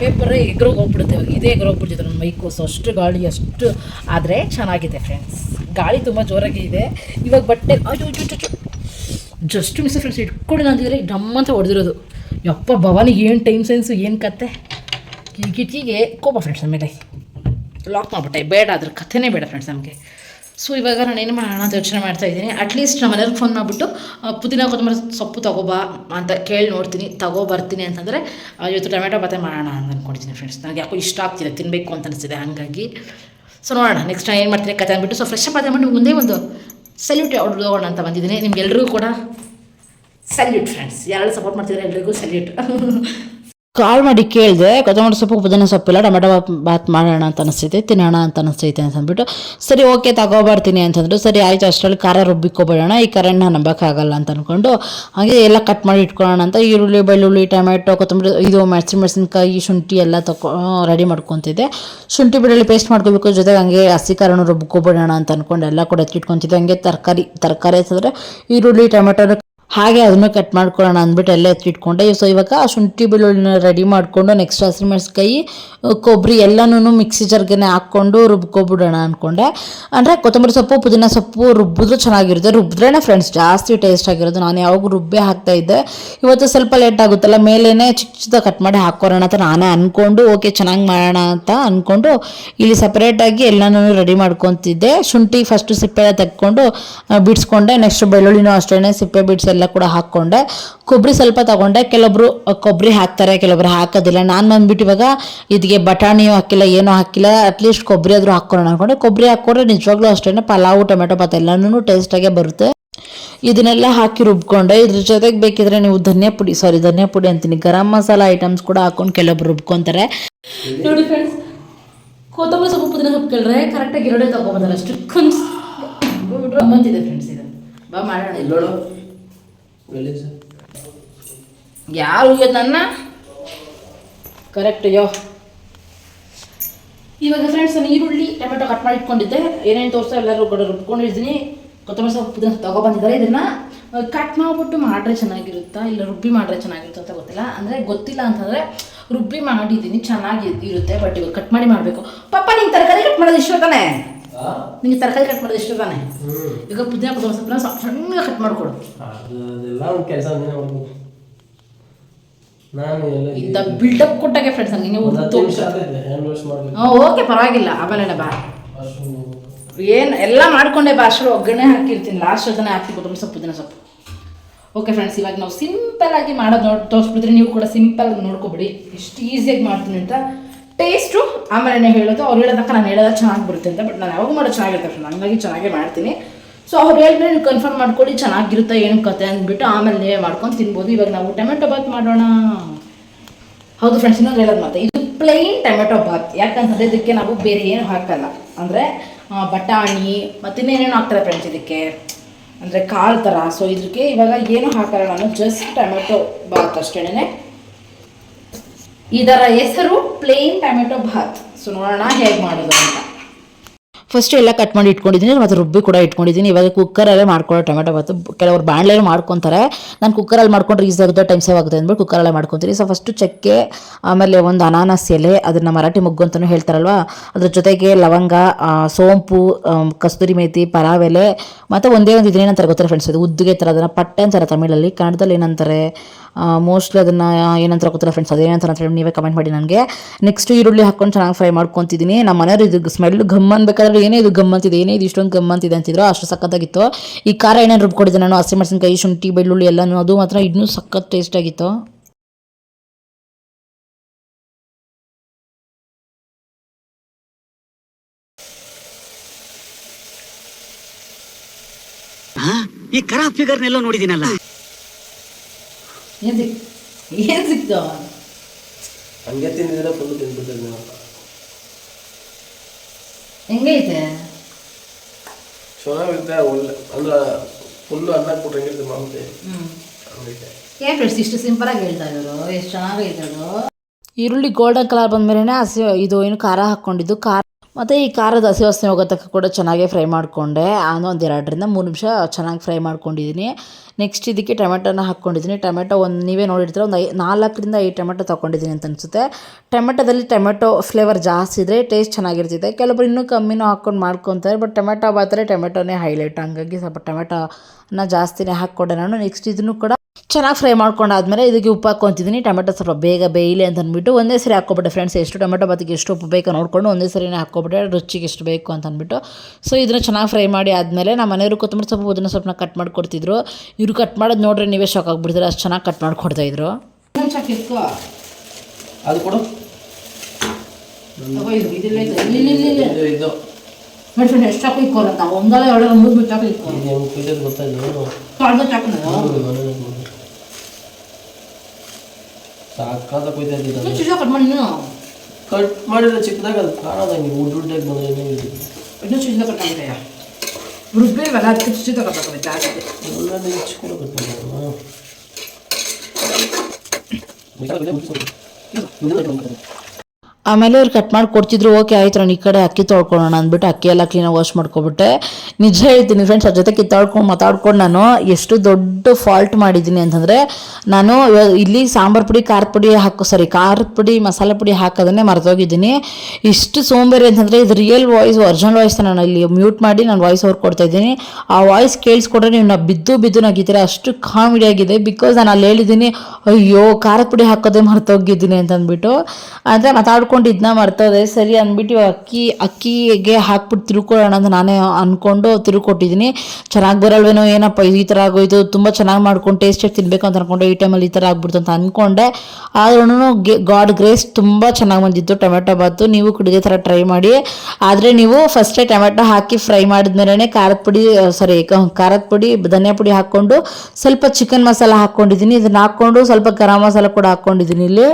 Speaker 1: ಪೇಪರೇ ಎಗ್ರೋಗಿ ಹೋಗ್ಬಿಡುತ್ತೆ. ಇದೇ ಎಗ್ರೋಗಿ ಹೋಗ್ಬಿಡ್ತಿದೆ ನನ್ನ ಮೈಕೋಸು ಅಷ್ಟು ಗಾಳಿ, ಅಷ್ಟು ಆದರೆ ಚೆನ್ನಾಗಿದೆ ಫ್ರೆಂಡ್ಸ್ ಗಾಳಿ ತುಂಬ ಜೋರಾಗಿ ಇದೆ. ಇವಾಗ ಬಟ್ಟೆ ಜಸ್ಟ್ ಮಿಸ್ ಫ್ರೆಂಡ್ಸ್ ಇಟ್ಕೊಂಡು ಅಂತಿದ್ರೆ ಡಮ್ ಅಂತ ಹೊಡೆದಿರೋದು. ಯಪ್ಪ ಭವಾನಿಗೆ ಏನು ಟೈಮ್ ಸೆನ್ಸು ಏನು ಕತೆ? ಈ ಕಿಟಕಿಗೆ ಕೋಪ ಫ್ರೆಂಡ್ಸ್ ನಮಗೆ ಲಾಕ್ ಮಾಡಿಬಿಟ್ಟೆ. ಬೇಡ, ಅದ್ರ ಕಥೆನೇ ಬೇಡ ಫ್ರೆಂಡ್ಸ್ ನಮಗೆ. ಸೊ ಇವಾಗ ನಾನು ಏನು ಮಾಡೋಣ ಅಂತ ಯೋಚನೆ ಮಾಡ್ತಾ ಇದ್ದೀನಿ. ಅಟ್ಲೀಸ್ಟ್ ನಮ್ಮ ಮನೆಯವ್ರಿಗೆ ಫೋನ್ ಮಾಡಿಬಿಟ್ಟು ಪುದೀನ, ಕೊತ್ತಂಬರಿ ಸೊಪ್ಪು ತಗೋಬಾ ಅಂತ ಕೇಳಿ ನೋಡ್ತೀನಿ. ತಗೋ ಬರ್ತೀನಿ ಅಂತಂದರೆ ಇವತ್ತು ಟೊಮೆಟೊ ಬಾತೆ ಮಾಡೋಣ ಅಂತ ಅಂದ್ಕೊಂಡಿದ್ದೀನಿ ಫ್ರೆಂಡ್ಸ್ ನನಗೆ ಯಾಕೋ ಇಷ್ಟ ಆಗ್ತಿದೆ ತಿನ್ನಬೇಕು ಅಂತ ಅನಿಸ್ತಿದೆ ಹಾಗಾಗಿ. ಸೊ ನೋಡೋಣ ನೆಕ್ಸ್ಟ್ ನಾನು ಏನು ಮಾಡ್ತೀನಿ ಕತೆ ಅಂದ್ಬಿಟ್ಟು ಸೊ ಫ್ರೆಶ್ ಅಪ್ ಆದ ಮಾಡಿ ಮುಂದೆ ಒಂದು ಸಲ್ಯೂಟ್ ಅವ್ರು ಹೋಗೋಣ ಅಂತ ಬಂದಿದ್ದೀನಿ. ನಿಮ್ಗೆಲ್ರಿಗೂ ಕೂಡ ಸಲ್ಯೂಟ್ ಫ್ರೆಂಡ್ಸ್ ಯಾರು ಸಪೋರ್ಟ್ ಮಾಡ್ತಿದ್ದಾರೆ ಎಲ್ರಿಗೂ ಸಲ್ಯೂಟ್ ಕಾಲ್ ಮಾಡಿ ಕೇಳಿದೆ, ಕೊತ್ತಂಬರಿ ಸೊಪ್ಪು, ಪುದೀನ ಸೊಪ್ಪಿಲ್ಲ ಟೊಮೆಟೊ ಬಾತ್ ಮಾಡೋಣ ಅಂತ ಅನಿಸ್ತೈತೆ ತಿನ್ನೋಣ ಅಂತ ಅನಿಸ್ತೈತೆ ಅಂತ ಅಂದ್ಬಿಟ್ಟು, ಸರಿ, ಓಕೆ, ತಗೋಬರ್ತೀನಿ ಅಂತಂದ್ರು ಸರಿ, ಆಯಿತು, ಅಷ್ಟರಲ್ಲಿ ಖಾರ ರುಬ್ಬಿಕೊಬೇಡೋಣ, ಈ ಕರೆಂಟ್ನ ನಂಬೋಕ್ಕಾಗಲ್ಲ ಅಂತ ಅಂದ್ಕೊಂಡು ಹಾಗೆ ಎಲ್ಲ ಕಟ್ ಮಾಡಿ ಇಟ್ಕೊಳ್ಳೋಣ ಅಂತ ಈರುಳ್ಳಿ, ಬೆಳ್ಳುಳ್ಳಿ, ಟೊಮೆಟೊ, ಕೊತ್ತಂಬರಿ, ಇದು ಮೆಣಸಿನ, ಮೆಣಸಿನ್ಕಾಯಿ, ಶುಂಠಿ ಎಲ್ಲ ತಗೊ ರೆಡಿ ಮಾಡ್ಕೊತಿದ್ದೆ. ಶುಂಠಿ ಬೆಳ್ಳುಳ್ಳಿ ಪೇಸ್ಟ್ ಮಾಡ್ಕೋಬೇಕು, ಜೊತೆಗೆ ಹಂಗೆ ಹಸಿ ಖಾರನೂ ರುಬ್ಕೊಬೇಡೋಣ ಅಂತ ಅಂದ್ಕೊಂಡು ಎಲ್ಲ ಕೂಡ ಎತ್ತಿಟ್ಕೊತಿದ್ದೆ ಹಂಗೆ ತರಕಾರಿ ತರಕಾರಿ ಅಂತಂದರೆ ಈರುಳ್ಳಿ, ಟೊಮೆಟೊ ಹಾಗೆ ಅದನ್ನು ಕಟ್ ಮಾಡ್ಕೊಳ್ಳೋಣ ಅಂದ್ಬಿಟ್ಟು ಎಲ್ಲ ಎತ್ತಿಟ್ಕೊಂಡೆ ಸೊ ಇವಾಗ ಶುಂಠಿ ಬೆಳ್ಳುಳ್ಳಿನ ರೆಡಿ ಮಾಡಿಕೊಂಡು ನೆಕ್ಸ್ಟ್ ಹಸಿಮೆಣ್ಸಿಕಾಯಿ ಕೊಬ್ಬರಿ ಎಲ್ಲನೂ ಮಿಕ್ಸಿ ಜರ್ಗೆನೆ ಹಾಕ್ಕೊಂಡು ರುಬ್ಕೊಬಿಡೋಣ ಅಂದ್ಕೊಂಡೆ ಅಂದರೆ ಕೊತ್ತಂಬರಿ ಸೊಪ್ಪು, ಪುದೀನ ಸೊಪ್ಪು ರುಬ್ಬಿದ್ರೆ ಚೆನ್ನಾಗಿರುತ್ತೆ. ರುಬ್ಬಿದ್ರೇ ಫ್ರೆಂಡ್ಸ್ ಜಾಸ್ತಿ ಟೇಸ್ಟ್ ಆಗಿರೋದು. ನಾನು ಯಾವಾಗ ರುಬ್ಬೆ ಹಾಕ್ತಾ ಇದ್ದೆ. ಇವತ್ತು ಸ್ವಲ್ಪ ಲೇಟ್ ಆಗುತ್ತಲ್ಲ, ಮೇಲೇನೆ ಚಿಕ್ಕ ಚಿಕ್ಕ ಕಟ್ ಮಾಡಿ ಹಾಕೋರೋಣ ಅಂತ ನಾನೇ ಅಂದ್ಕೊಂಡು ಓಕೆ ಚೆನ್ನಾಗಿ ಮಾಡೋಣ ಅಂತ ಅಂದ್ಕೊಂಡು ಇಲ್ಲಿ ಸಪ್ರೇಟಾಗಿ ಎಲ್ಲನೂ ರೆಡಿ ಮಾಡ್ಕೊತಿದ್ದೆ. ಶುಂಠಿ ಫಸ್ಟು ಸಿಪ್ಪೆ ತೆಕ್ಕೊಂಡು ಬಿಡಿಸ್ಕೊಂಡೆ. ನೆಕ್ಸ್ಟ್ ಬೆಳ್ಳುಳ್ಳಿನೂ ಅಷ್ಟೇ ಸಿಪ್ಪೆ ಬಿಡಿಸಿ ಎಲ್ಲ ಕೂಡ ಹಾಕ್ಕೊಂಡೆ. ಕೊಬ್ಬರಿ ಸ್ವಲ್ಪ ತಗೊಂಡೆ. ಕೆಲವೊಬ್ರು ಕೊಬ್ಬರಿ ಹಾಕ್ತಾರೆ ಕೆಲವೊಬ್ರು ಹಾಕೋದಿಲ್ಲ. ನಾನು ಬಂದ್ಬಿಟ್ಟು ಇವಾಗ ಇದಕ್ಕೆ ಬಟಾಣಿಯೂ ಹಾಕಿಲ್ಲ ಏನೂ ಹಾಕಿಲ್ಲ. ಅಟ್ಲೀಸ್ಟ್ ಕೊಬ್ಬರಿ ಆದರೂ ಹಾಕ್ಕೊಳ್ಳೋಣ ಅನ್ಕೊಂಡೆ. ಕೊಬ್ಬರಿ ಹಾಕ್ಕೊಂಡ್ರೆ ನಿಜವಾಗ್ಲೂ ಅಷ್ಟೇ ಪಲಾವು ಟೊಮೆಟೊ ಬಾತ್ ಎಲ್ಲನೂ ಟೇಸ್ಟಾಗೆ ಬರುತ್ತೆ. ಇದನ್ನೆಲ್ಲ ಹಾಕಿ ರುಬ್ಕೊಂಡೆ. ಇದ್ರ ಜೊತೆಗೆ ಬೇಕಿದ್ರೆ ನೀವು ಧನಿಯಾ ಪುಡಿ ಸಾರಿ ಧನಿಯಾ ಪುಡಿ ಅಂತೀನಿ. ಗರಂ ಮಸಾಲ ಐಟಮ್ಸ್ ಕೂಡ ಹಾಕೊಂಡು ಕೆಲವೊಬ್ರು ರುಬ್ಕೊತಾರೆ. ನೋಡಿ ಫ್ರೆಂಡ್ಸ್ ಕೊತ್ತಂಬರಿ ಸೊಪ್ಪು ಪುದೀನ ಸೊಪ್ಪು ಕೇಳಿದ್ರೆ ಕರೆಕ್ಟಾಗಿ ಎರಡೇ ತಗೊಬೋದಲ್ಲ ಅಷ್ಟು. ಕುನ್ಸ್ ಬಂದಿದೆ ಫ್ರೆಂಡ್ಸ್ ಇದು. ಬಾ ಮಾಡೋಣ. ಯಾರು ನನ್ನ ಕರೆಕ್ಟ್ ಯೋ ಇವಾಗ ಫ್ರೆಂಡ್ಸ್ ನಾನು ಈರುಳ್ಳಿ, ಟೊಮೆಟೊ ಕಟ್ ಮಾಡಿ ಇಟ್ಕೊಂಡಿದ್ದೆ. ಏನೇನು ತೋರಿಸ್ತಾ ಎಲ್ಲರೂ ಕೂಡ ರುಬ್ಕೊಂಡಿದ್ದೀನಿ ಕೊತ್ತಂಬರಿ ಸೊಪ್ಪು ಪುದೀನ ತಗೊಬಂದಿದ್ದಾರೆ ಇದನ್ನು. ಕಟ್ ಮಾಡಿಬಿಟ್ಟು ಮಾಡ್ರೆ ಚೆನ್ನಾಗಿರುತ್ತಾ? ಇಲ್ಲ ರುಬ್ಬಿ ಮಾಡ್ರೆ ಚೆನ್ನಾಗಿರುತ್ತಾ ಅಂತ ಗೊತ್ತಿಲ್ಲ. ಅಂದರೆ ಗೊತ್ತಿಲ್ಲ ಅಂತಂದರೆ ರುಬ್ಬಿ ಮಾಡಿದ್ದೀನಿ, ಚೆನ್ನಾಗಿ ಇರುತ್ತೆ ಬಟ್ ಇವಾಗ ಕಟ್ ಮಾಡಿ ಮಾಡಬೇಕು. ಪಪ್ಪ ನಿಂಗೆ ತರಕಾರಿ ಕಟ್ ಮಾಡೋದು ಇಷ್ಟ ತಾನೆ? ನಿಂಗೆ ತರಕಾರಿ ಕಟ್ ಮಾಡೋದು ಇಷ್ಟ ತಾನೆ? ಈಗ ಪುದೀನ ಕೊಡೋ ಸೊಪ್ಪನ್ನ ಸ್ವಲ್ಪ ಸಣ್ಣ ಕಟ್ ಮಾಡಿಕೊಡು.
Speaker 4: ಅದು ಅದೆಲ್ಲ ಕೆಲಸ ನಾನು
Speaker 1: ಇಂಥ ಬಿಲ್ಡಪ್ ಕೊಟ್ಟಾಗೆ ಫ್ರೆಂಡ್ಸ್ ಹಂಗೆ ಓಕೆ ಪರವಾಗಿಲ್ಲ ಆಮೇಲೆ ಬಾ. ಏನು ಎಲ್ಲ ಮಾಡ್ಕೊಂಡೆ ಬಾ ಅಷ್ಟು ಒಗ್ಗರಣೆ ಹಾಕಿರ್ತೀನಿ ಲಾಸ್ಟ್ ಅದನ್ನ ಹಾಕಿ ಕೊಟ್ಟು ಸೊಪ್ಪು ದಿನ ಸೊಪ್ಪು. ಓಕೆ ಫ್ರೆಂಡ್ಸ್ ಇವಾಗ ನಾವು ಸಿಂಪಲ್ ಆಗಿ ಮಾಡೋದು ನೋಡಿ ತೋರಿಸ್ಬಿಟ್ರೆ ನೀವು ಕೂಡ ಸಿಂಪಲ್ ಆಗಿ ನೋಡ್ಕೊಬಿಡಿ. ಎಷ್ಟು ಈಸಿಯಾಗಿ ಮಾಡ್ತೀನಿ ಅಂತ ಟೇಸ್ಟು, ಆಮೇಲೆ ಹೇಳೋದು, ಅವ್ರು ಹೇಳೋದಕ್ಕ ನಾನು ಹೇಳೋದು ಚೆನ್ನಾಗಿ ಬರುತ್ತೆ ಅಂತ, ಬಟ್ ನಾನು ಯಾವಾಗ ಮಾಡೋ ಚೆನ್ನಾಗಿರುತ್ತೆ ಫ್ರೆಂಡ್ ಹಂಗಾಗಿ ಚೆನ್ನಾಗೇ ಮಾಡ್ತೀನಿ. ಸೊ ಅವ್ರು ಹೇಳಿದ್ರೆ ನೀವು ಕನ್ಫರ್ಮ್ ಮಾಡ್ಕೊಳ್ಳಿ, ಚೆನ್ನಾಗಿರುತ್ತೆ, ಏನು ಕತೆ ಅಂದ್ಬಿಟ್ಟು ಆಮೇಲೆ ನೀವೇ ಮಾಡ್ಕೊಂಡು ತಿನ್ಬೋದು. ಇವಾಗ ನಾವು ಟೊಮೆಟೊ ಬಾತ್ ಮಾಡೋಣ. ಹೌದು ಫ್ರೆಂಡ್ಸ್ ಇನ್ನೊಂದು ಹೇಳೋದು ಮತ್ತೆ, ಇದು ಪ್ಲೈನ್ ಟೊಮೆಟೊ ಬಾತ್. ಯಾಕಂತಂದರೆ ಇದಕ್ಕೆ ನಾವು ಬೇರೆ ಏನು ಹಾಕಲ್ಲ. ಅಂದರೆ ಬಟಾಣಿ, ಮತ್ತು ಇನ್ನೇನೇನು ಹಾಕ್ತಾರೆ ಫ್ರೆಂಡ್ಸ್ ಇದಕ್ಕೆ. ಅಂದರೆ ಕಾಳು ಥರ ಸೊ ಇದಕ್ಕೆ ಇವಾಗ ಏನು ಹಾಕಲ್ಲ ನಾನು ಜಸ್ಟ್ ಟೊಮೆಟೊ ಬಾತ್ ಅಷ್ಟೇನೆ ಇದರ ಹೆಸರು ಪ್ಲೇನ್ ಟೊಮೆಟೊ ಭಾತ್. ಸೊ ನೋಡೋಣ ಹೇಗೆ ಮಾಡೋದು ಅಂತ ಫಸ್ಟ್ ಎಲ್ಲ ಕಟ್ ಮಾಡಿ ಇಟ್ಕೊಂಡಿದ್ದೀನಿ, ಮತ್ತು ರುಬ್ಬಿ ಕೂಡ ಇಟ್ಕೊಂಡಿದ್ದೀನಿ. ಇವಾಗ ಕುಕ್ಕರಲ್ಲೇ ಮಾಡ್ಕೊಳ್ಳೋ ಟೊಮೆಟೊ ಬಾತು. ಕೆಲವರು ಬಾಣಲೆಯಲ್ಲಿ ಮಾಡ್ಕೊತಾರೆ. ನಾನು ಕುಕ್ಕರಲ್ಲಿ ಮಾಡ್ಕೊಂಡ್ರೆ ಈಸಿ ಆಗುತ್ತೆ ಟೈಮ್ ಸೇವ್ ಆಗುತ್ತೆ ಅಂದ್ಬಿಟ್ಟು ಕುಕ್ಕರಲ್ಲೇ ಮಾಡ್ಕೊತೀನಿ. ಸೊ ಫಸ್ಟು ಚಕ್ಕೆ, ಆಮೇಲೆ ಒಂದು ಅನಾನಸ್ ಎಲೆ, ಅದನ್ನು ಮರಾಠಿ ಮೊಗ್ಗು ಅಂತಲೂ ಹೇಳ್ತಾರಲ್ವ? ಅದ್ರ ಜೊತೆಗೆ ಲವಂಗ ಸೋಂಪು ಕಸ್ತೂರಿ ಮೇಥಿ ಎಲೆ, ಮತ್ತು ಒಂದೇ ಒಂದು ಇದನ್ನೇ ನಂತರ ಗೊತ್ತಾರೆ ಫ್ರೆಂಡ್ಸ್ ಇದು ಉದ್ದಿಗೆ ಥರ ಅದನ್ನು ಪಟ್ಟೆ ಅಂತಾರೆ ತಮಿಳಲ್ಲಿ. ಕನ್ನಡದಲ್ಲಿ ಏನಂತಾರೆ? ಮೋಸ್ಟ್ಲಿ ಅದನ್ನು, ಏನಂತಾರೆ ಗೊತ್ತಿಲ್ಲ ಫ್ರೆಂಡ್ಸ್ ಅದೇನಂತಾರೆ ಅಂತ ಹೇಳಿ ನೀವೇ ಕಮೆಂಟ್ ಮಾಡಿ ನನಗೆ. ನೆಕ್ಸ್ಟ್ ಈರುಳ್ಳಿ ಹಾಕೊಂಡು ಚೆನ್ನಾಗಿ ಫ್ರೈ ಮಾಡ್ಕೊತಿದ್ದೀನಿ. ನಮ್ಮ ಮನೆಯವ್ರು ಇದು ಸ್ಮೆಲ್ ಘಮ್ ಅನ್ಬೇಕಾದ್ರೆ ಏನೇ ಇದು ಗಮ್ಮಂತಿದೆ ಏನೇ ಇದು ಇಷ್ಟೊಂದು ಗಮ್ಮಂತಿದೆ ಅಂತಿದ್ರು ಅಷ್ಟು ಸಖತ್ತಾಗಿತ್ತು. ಈ ಖಾರ ಏನೇನು ರುಬ್ಕೊಂಡಿದ್ದೆ ನಾನು ಹಸಿಮೆಣಸಿನ್ಕಾಯಿ ಶುಂಠಿ ಬೆಳ್ಳುಳ್ಳಿ ಎಲ್ಲನೂ ಅದು ಮಾತ್ರ ಇನ್ನೂ ಸಖತ್ ಟೇಸ್ಟ್ ಆಗಿತ್ತು.
Speaker 3: ಹಾ ಈ ಖರಾಬ್ ಫಿಗರ್ನೆಲ್ಲೋ ನೋಡಿದಿನಲ್ಲ.
Speaker 1: ಏನು ಏನ್ ಸಿಕ್ತ?
Speaker 4: ಹಂಗೆ ತಿಂದಿದ್ರೆ ಫುಲ್ ತಿಂದ್ಬಿಟ್ಟಿದ್ದೆ
Speaker 1: ಹೆಂಗೈತೆ?
Speaker 4: ಚೆನ್ನಾಗಿರುತ್ತೆ ಒಳ್ಳೆ ಅಂದ್ರೆ ಫುಲ್ಲು ಅನ್ನ ಕೊಟ್ರೆ ಹೆಂಗಿರುತ್ತೆ ಮಾಮೂಲಿ? ಹಂಗೈತೆ.
Speaker 1: ಏನು ಫ್ರೆಂಡ್ಸ್ ಸಿಂಪಲ್ ಸಿಂಪಲಾಗಿ ಹೇಳ್ತಾ ಇದ್ರು ಎಷ್ಟು ಚೆನ್ನಾಗೈತೆ ಅದು. ಈರುಳ್ಳಿ ಗೋಲ್ಡನ್ ಕಲರ್ ಬಂದಮೇಲೆ ಹಸಿ ಇದು ಏನು ಖಾರ ಹಾಕ್ಕೊಂಡಿದ್ದು ಖಾರ ಮತ್ತು ಈ ಖಾರದ ಹಸಿ ವಾಸನೆ ಹೋಗೋ ತಕ್ಕ ಕೂಡ ಚೆನ್ನಾಗೇ ಫ್ರೈ ಮಾಡಿಕೊಂಡೆ. ಒಂದು ಎರಡರಿಂದ ಮೂರು ನಿಮಿಷ ಚೆನ್ನಾಗಿ ಫ್ರೈ ಮಾಡ್ಕೊಂಡಿದ್ದೀನಿ ನೆಕ್ಸ್ಟ್ ಇದಕ್ಕೆ ಟೊಮೆಟೊನ ಹಾಕ್ಕೊಂಡಿದ್ದೀನಿ ಟೊಮೆಟೊ ಒಂದು, ನೀವೇ ನೋಡಿರ್ತೀರ, ಒಂದು ಐ, ನಾಲ್ಕರಿಂದ ಐದು ಟೊಮೆಟೊ ತೊಗೊಂಡಿದ್ದೀನಿ ಅಂತ ಅನಿಸುತ್ತೆ. ಟೊಮೆಟೊದಲ್ಲಿ ಟೊಮೆಟೊ ಫ್ಲೇವರ್ ಜಾಸ್ತಿ ಇದ್ದರೆ ಟೇಸ್ಟ್ ಚೆನ್ನಾಗಿರ್ತೈತೆ ಕೆಲವೊಬ್ರು ಇನ್ನೂ ಕಮ್ಮಿನೂ ಹಾಕ್ಕೊಂಡು ಮಾಡ್ಕೊತಾರೆ ಬಟ್ ಟೊಮೆಟೊ ಬಾತ್ರೆ ಟೊಮೆಟೊನೇ ಹೈಲೈಟ್ ಹಂಗಾಗಿ ಸ್ವಲ್ಪ ಟೊಮೆಟೊನ ಜಾಸ್ತಿನೇ ಹಾಕ್ಕೊಂಡೆ ನಾನು. ನೆಕ್ಸ್ಟ್ ಇದನ್ನು ಕೂಡ ಚೆನ್ನಾಗಿ ಫ್ರೈ ಮಾಡ್ಕೊಂಡಾದ್ಮೇಲೆ ಇದಕ್ಕೆ ಉಪ್ಪು ಹಾಕ್ಕೊತಿದ್ದೀನಿ ಟೊಮೆಟೊ ಸ್ವಲ್ಪ ಬೇಗ ಬೇಯಲಿ ಅಂತ ಅಂದ್ಬಿಟ್ಟು ಒಂದೇ ಸರಿ ಹಾಕ್ಕೊಬಿಟ್ಟೆ. ಫ್ರೆಂಡ್ಸ್ ಎಷ್ಟು ಟೊಮೆಟೊ ಬಾತಿಗೆ ಎಷ್ಟು ಉಪ್ಪು ಬೇಕೋ ನೋಡಿಕೊಂಡು ಒಂದೇ ಸರಿನೇ ರುಚಿಗೆ ಎಷ್ಟು ಬೇಕು ಅಂತ ಅಂದ್ಬಿಟ್ಟು. ಸೊ ಇದನ್ನು ಚೆನ್ನಾಗಿ ಫ್ರೈ ಮಾಡಿ ಆದಮೇಲೆ ನಮ್ಮ ಮನೆಯವರು ಕೊತ್ತಂಬರಿ ಸೊಪ್ಪು ಪುದೀನ ಸ್ವಲ್ಪ ಕಟ್ ಮಾಡಿಕೊಡ್ತಿದ್ರು. ಇವರು ಕಟ್ ಮಾಡೋದು ನೋಡ್ರೆ ನೀವೇ ಶಾಕ್ ಆಗಿಬಿಡ್ತೀರ ಅಷ್ಟು ಚೆನ್ನಾಗಿ ಕಟ್ ಮಾಡಿಕೊಡ್ತಾಯಿದ್ರು
Speaker 4: ಅದು ಕೊಡು. ಇದು ಇದು.
Speaker 1: ಎಷ್ಟು ಚಾಕು ಇಕ್ಕೋಲ್ಲ ಒಂದಲ್ಲ ಎರಡು ಮೂರು ಚಾಕು ಚಾಕು
Speaker 4: ಸಾಕಾದ ಕೊಯ್ತಾ
Speaker 1: ಇದ್ದೀನಿ ಕಟ್ ಮಾಡಿ ನೀನು
Speaker 4: ಕಟ್ ಮಾಡಿದ್ರೆ ಚಿಕ್ಕದಾಗ ಅದು ಕಾಣೋದಂಗೆ ಉಡ್ಡುಡ್ಡಾಗಿ ಉಡ್ಡಾಗಿ ಇನ್ನೂ ಏನೇ
Speaker 1: ಇನ್ನೂ ಚಿಕ್ಕ ಕಟ್ ಮಾಡಿದೆಯಾ ರುಬ್ಬಿಲ್ವಲ್ಲ ಅದಕ್ಕೆ ಚಿಕ್ಕ ಕಟ್ ಹಾಕೋಬೇಕು ಜಾಸ್ತಿ
Speaker 4: ಎಲ್ಲ ನೆಚ್ಕೊಳ್ಬೇಕು
Speaker 1: ಆಮೇಲೆ ಅವ್ರು ಕಟ್ ಮಾಡಿ ಕೊಡ್ತಿದ್ರು ಓಕೆ ಆಯ್ತು ನಾನು ಈ ಕಡೆ ಅಕ್ಕಿ ತೊಳ್ಕೊಳ್ಳೋಣ ಅಂದ್ಬಿಟ್ಟು ಅಕ್ಕಿ ಎಲ್ಲ ಕ್ಲೀನಾಗಿ ವಾಶ್ ಮಾಡ್ಕೊಬಿಟ್ಟೆ. ನಿಜ ಹೇಳ್ತೀನಿ ಫ್ರೆಂಡ್ಸ್ ಅದ್ರ ಜೊತೆ ಕಿತ್ತಾಡ್ಕೊಂಡು ಮಾತಾಡ್ಕೊಂಡು ನಾನು ಎಷ್ಟು ದೊಡ್ಡ ಫಾಲ್ಟ್ ಮಾಡಿದ್ದೀನಿ ಅಂತಂದರೆ, ನಾನು ಇಲ್ಲಿ ಸಾಂಬಾರು ಪುಡಿ, ಖಾರದ ಪುಡಿ ಹಾಕೋ ಸಾರಿ ಖಾರದ ಪುಡಿ, ಮಸಾಲೆ ಪುಡಿ ಹಾಕೋದನ್ನೇ ಮರೆತೋಗಿದ್ದೀನಿ ಇಷ್ಟು ಸೋಂಬೇರಿ ಅಂತಂದರೆ ಇದು ರಿಯಲ್ ವಾಯ್ಸ್ ಒರ್ಜಿನಲ್ ವಾಯ್ಸ್ ನಾನು ಇಲ್ಲಿ ಮ್ಯೂಟ್ ಮಾಡಿ ನಾನು ವಾಯ್ಸ್ ಓವರ್ ಕೊಡ್ತಾ ಇದ್ದೀನಿ. ಆ ವಾಯ್ಸ್ ಕೇಳಿಸ್ಕೊಟ್ರೆ ನೀವು ನಾ ಬಿದ್ದು ಬಿದ್ದು ನಗಿತೀರ? ಅಷ್ಟು ಕಾಮಿಡಿ ಆಗಿದೆ ಬಿಕಾಸ್ ನಾನು ಅಲ್ಲಿ ಹೇಳಿದ್ದೀನಿ, ಅಯ್ಯೋ, ಖಾರದ ಪುಡಿ ಹಾಕೋದೇ ಮರೆತೋಗಿದ್ದೀನಿ ಅಂತಂದ್ಬಿಟ್ಟು. ಅಂದರೆ ಮಾತಾಡ್ಕೊಂಡು ಇದನ್ನ ಮರ್ತೋದೆ, ಸರಿ ಅಂದ್ಬಿಟ್ಟು ಅಕ್ಕಿ, ಅಕ್ಕಿಗೆ ಹಾಕ್ಬಿಟ್ಟು ತಿರುಕೊಳ್ಳೋಣ ಅಂತ ನಾನೇ ಅಂದ್ಕೊಂಡು ತಿರುಕೊಟ್ಟಿದ್ದೀನಿ ಚೆನ್ನಾಗಿ ಬರಲ್ವೇನೋ ಏನಪ್ಪ ಈ ಥರ ಆಗೋಯ್ತು, ತುಂಬ ಚೆನ್ನಾಗಿ ಮಾಡ್ಕೊಂಡು ಟೇಸ್ಟಾಗಿ ತಿನ್ನಬೇಕು ಅಂತ ಅಂದ್ಕೊಂಡೆ ಈ ಟೈಮಲ್ಲಿ ಈ ಥರ ಆಗ್ಬಿಡ್ತು ಅಂತ ಅಂದ್ಕೊಂಡೆ ಆದ್ರೂ ಗಾಡ್ ಗ್ರೇಸ್ ತುಂಬ ಚೆನ್ನಾಗಿ ಬಂದಿತ್ತು ಟೊಮೆಟೊ ಬಾತು. ನೀವು ಕುಡಿದೇ ಥರ ಟ್ರೈ ಮಾಡಿ. ಆದರೆ ನೀವು ಫಸ್ಟೇ ಟೊಮೆಟೊ ಹಾಕಿ ಫ್ರೈ ಮಾಡಿದ್ಮೇಲೆ ಖಾರದ ಪುಡಿ ಸಾರಿ ಖಾರದ ಪುಡಿ, ಧನಿಯಾ ಪುಡಿ ಹಾಕ್ಕೊಂಡು ಸ್ವಲ್ಪ ಚಿಕನ್ ಮಸಾಲ ಹಾಕ್ಕೊಂಡಿದ್ದೀನಿ ಇದನ್ನ ಹಾಕ್ಕೊಂಡು ಸ್ವಲ್ಪ ಗರಂ ಮಸಾಲ ಕೂಡ ಹಾಕ್ಕೊಂಡಿದ್ದೀನಿ ಇಲ್ಲಿ.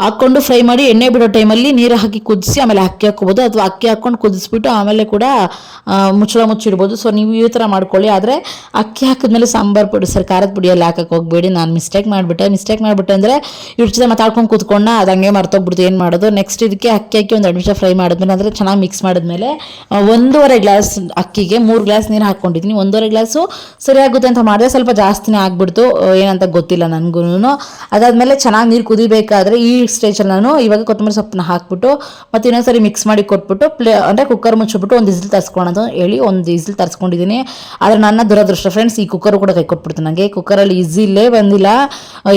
Speaker 1: ಹಾಕ್ಕೊಂಡು ಫ್ರೈ ಮಾಡಿ ಎಣ್ಣೆ ಬಿಡೋ ಟೈಮಲ್ಲಿ ನೀರು ಹಾಕಿ ಕುದಿಸಿ ಆಮೇಲೆ ಅಕ್ಕಿ ಹಾಕ್ಕೋಬೋದು ಅಥವಾ ಅಕ್ಕಿ ಹಾಕ್ಕೊಂಡು ಕುದಿಸ್ಬಿಟ್ಟು ಆಮೇಲೆ ಕೂಡ ಮುಚ್ಚಳ ಮುಚ್ಚಿಡ್ಬೋದು. ಸೊ ನೀವು ಈ ಥರ ಮಾಡ್ಕೊಳ್ಳಿ. ಆದರೆ ಅಕ್ಕಿ ಹಾಕಿದ್ಮೇಲೆ ಸಾಂಬಾರು ಪುಡಿ, ಸರ್, ಖಾರದ ಪುಡಿಯಲ್ಲಿ ಹಾಕಕ್ಕೆ ಹೋಗಬೇಡಿ. ನಾನು ಮಿಸ್ಟೇಕ್ ಮಾಡಿಬಿಟ್ಟೆ. ಮಿಸ್ಟೇಕ್ ಮಾಡಿಬಿಟ್ಟೆ ಅಂದರೆ ಇವ್ರ ಜೊತೆ ಮಾತಾಡ್ಕೊಂಡು ಕೂತ್ಕೊಂಡ ಅದು ಹಂಗೆ ಮರ್ತೋಗ್ಬಿಡ್ತು. ಏನು ಮಾಡೋದು? ನೆಕ್ಸ್ಟ್ ಇದಕ್ಕೆ ಅಕ್ಕಿ ಹಾಕಿ ಒಂದು ಎರಡು ನಿಮಿಷ ಫ್ರೈ ಮಾಡಿದ್ಮೇಲೆ ಅಂದರೆ ಚೆನ್ನಾಗಿ ಮಿಕ್ಸ್ ಮಾಡಿದ್ಮೇಲೆ ಒಂದೂವರೆ ಗ್ಲಾಸ್ ಅಕ್ಕಿಗೆ ಮೂರು ಗ್ಲಾಸ್ ನೀರು ಹಾಕ್ಕೊಂಡಿದ್ದೀನಿ. ಒಂದೂವರೆ ಗ್ಲಾಸು ಸರಿಯಾಗುತ್ತೆ ಅಂತ ಮಾಡಿದೆ. ಸ್ವಲ್ಪ ಜಾಸ್ತಿನೇ ಆಗ್ಬಿಡ್ತು. ಏನಂತ ಗೊತ್ತಿಲ್ಲ ನನಗೂ ಅದಾದಮೇಲೆ ಚೆನ್ನಾಗಿ ನೀರು ಕುದಿಬೇಕಾದ್ರೆ ಸ್ಟೇಜಲ್ಲಿ ನಾನು ಇವಾಗ ಕೊತ್ತಂಬರಿ ಸೊಪ್ಪನ್ನ ಹಾಕ್ಬಿಟ್ಟು ಮತ್ತು ಇನ್ನೊಂದ್ಸರಿ ಮಿಕ್ಸ್ ಮಾಡಿ ಕೊಟ್ಬಿಟ್ಟು ಪ್ಲೇ ಅಂದರೆ ಕುಕ್ಕರ್ ಮುಚ್ಚಿಬಿಟ್ಟು ಒಂದು ಇಸ್ಲ್ ತರಿಸ್ಕೊಳೋದು ಹೇಳಿ ಒಂದು ಇಸಿಲ್ ತರಿಸ್ಕೊಂಡಿದ್ದೀನಿ. ಆದರೆ ನನ್ನ ದುರದೃಷ್ಟ ಫ್ರೆಂಡ್ಸ್ ಈ ಕುಕ್ಕರ್ ಕೂಡ ಕೈ ಕೊಟ್ಬಿಡ್ತು ನನಗೆ ಕುಕ್ಕರಲ್ಲಿ ಇಲ್ಲೇ ಬಂದಿಲ್ಲ.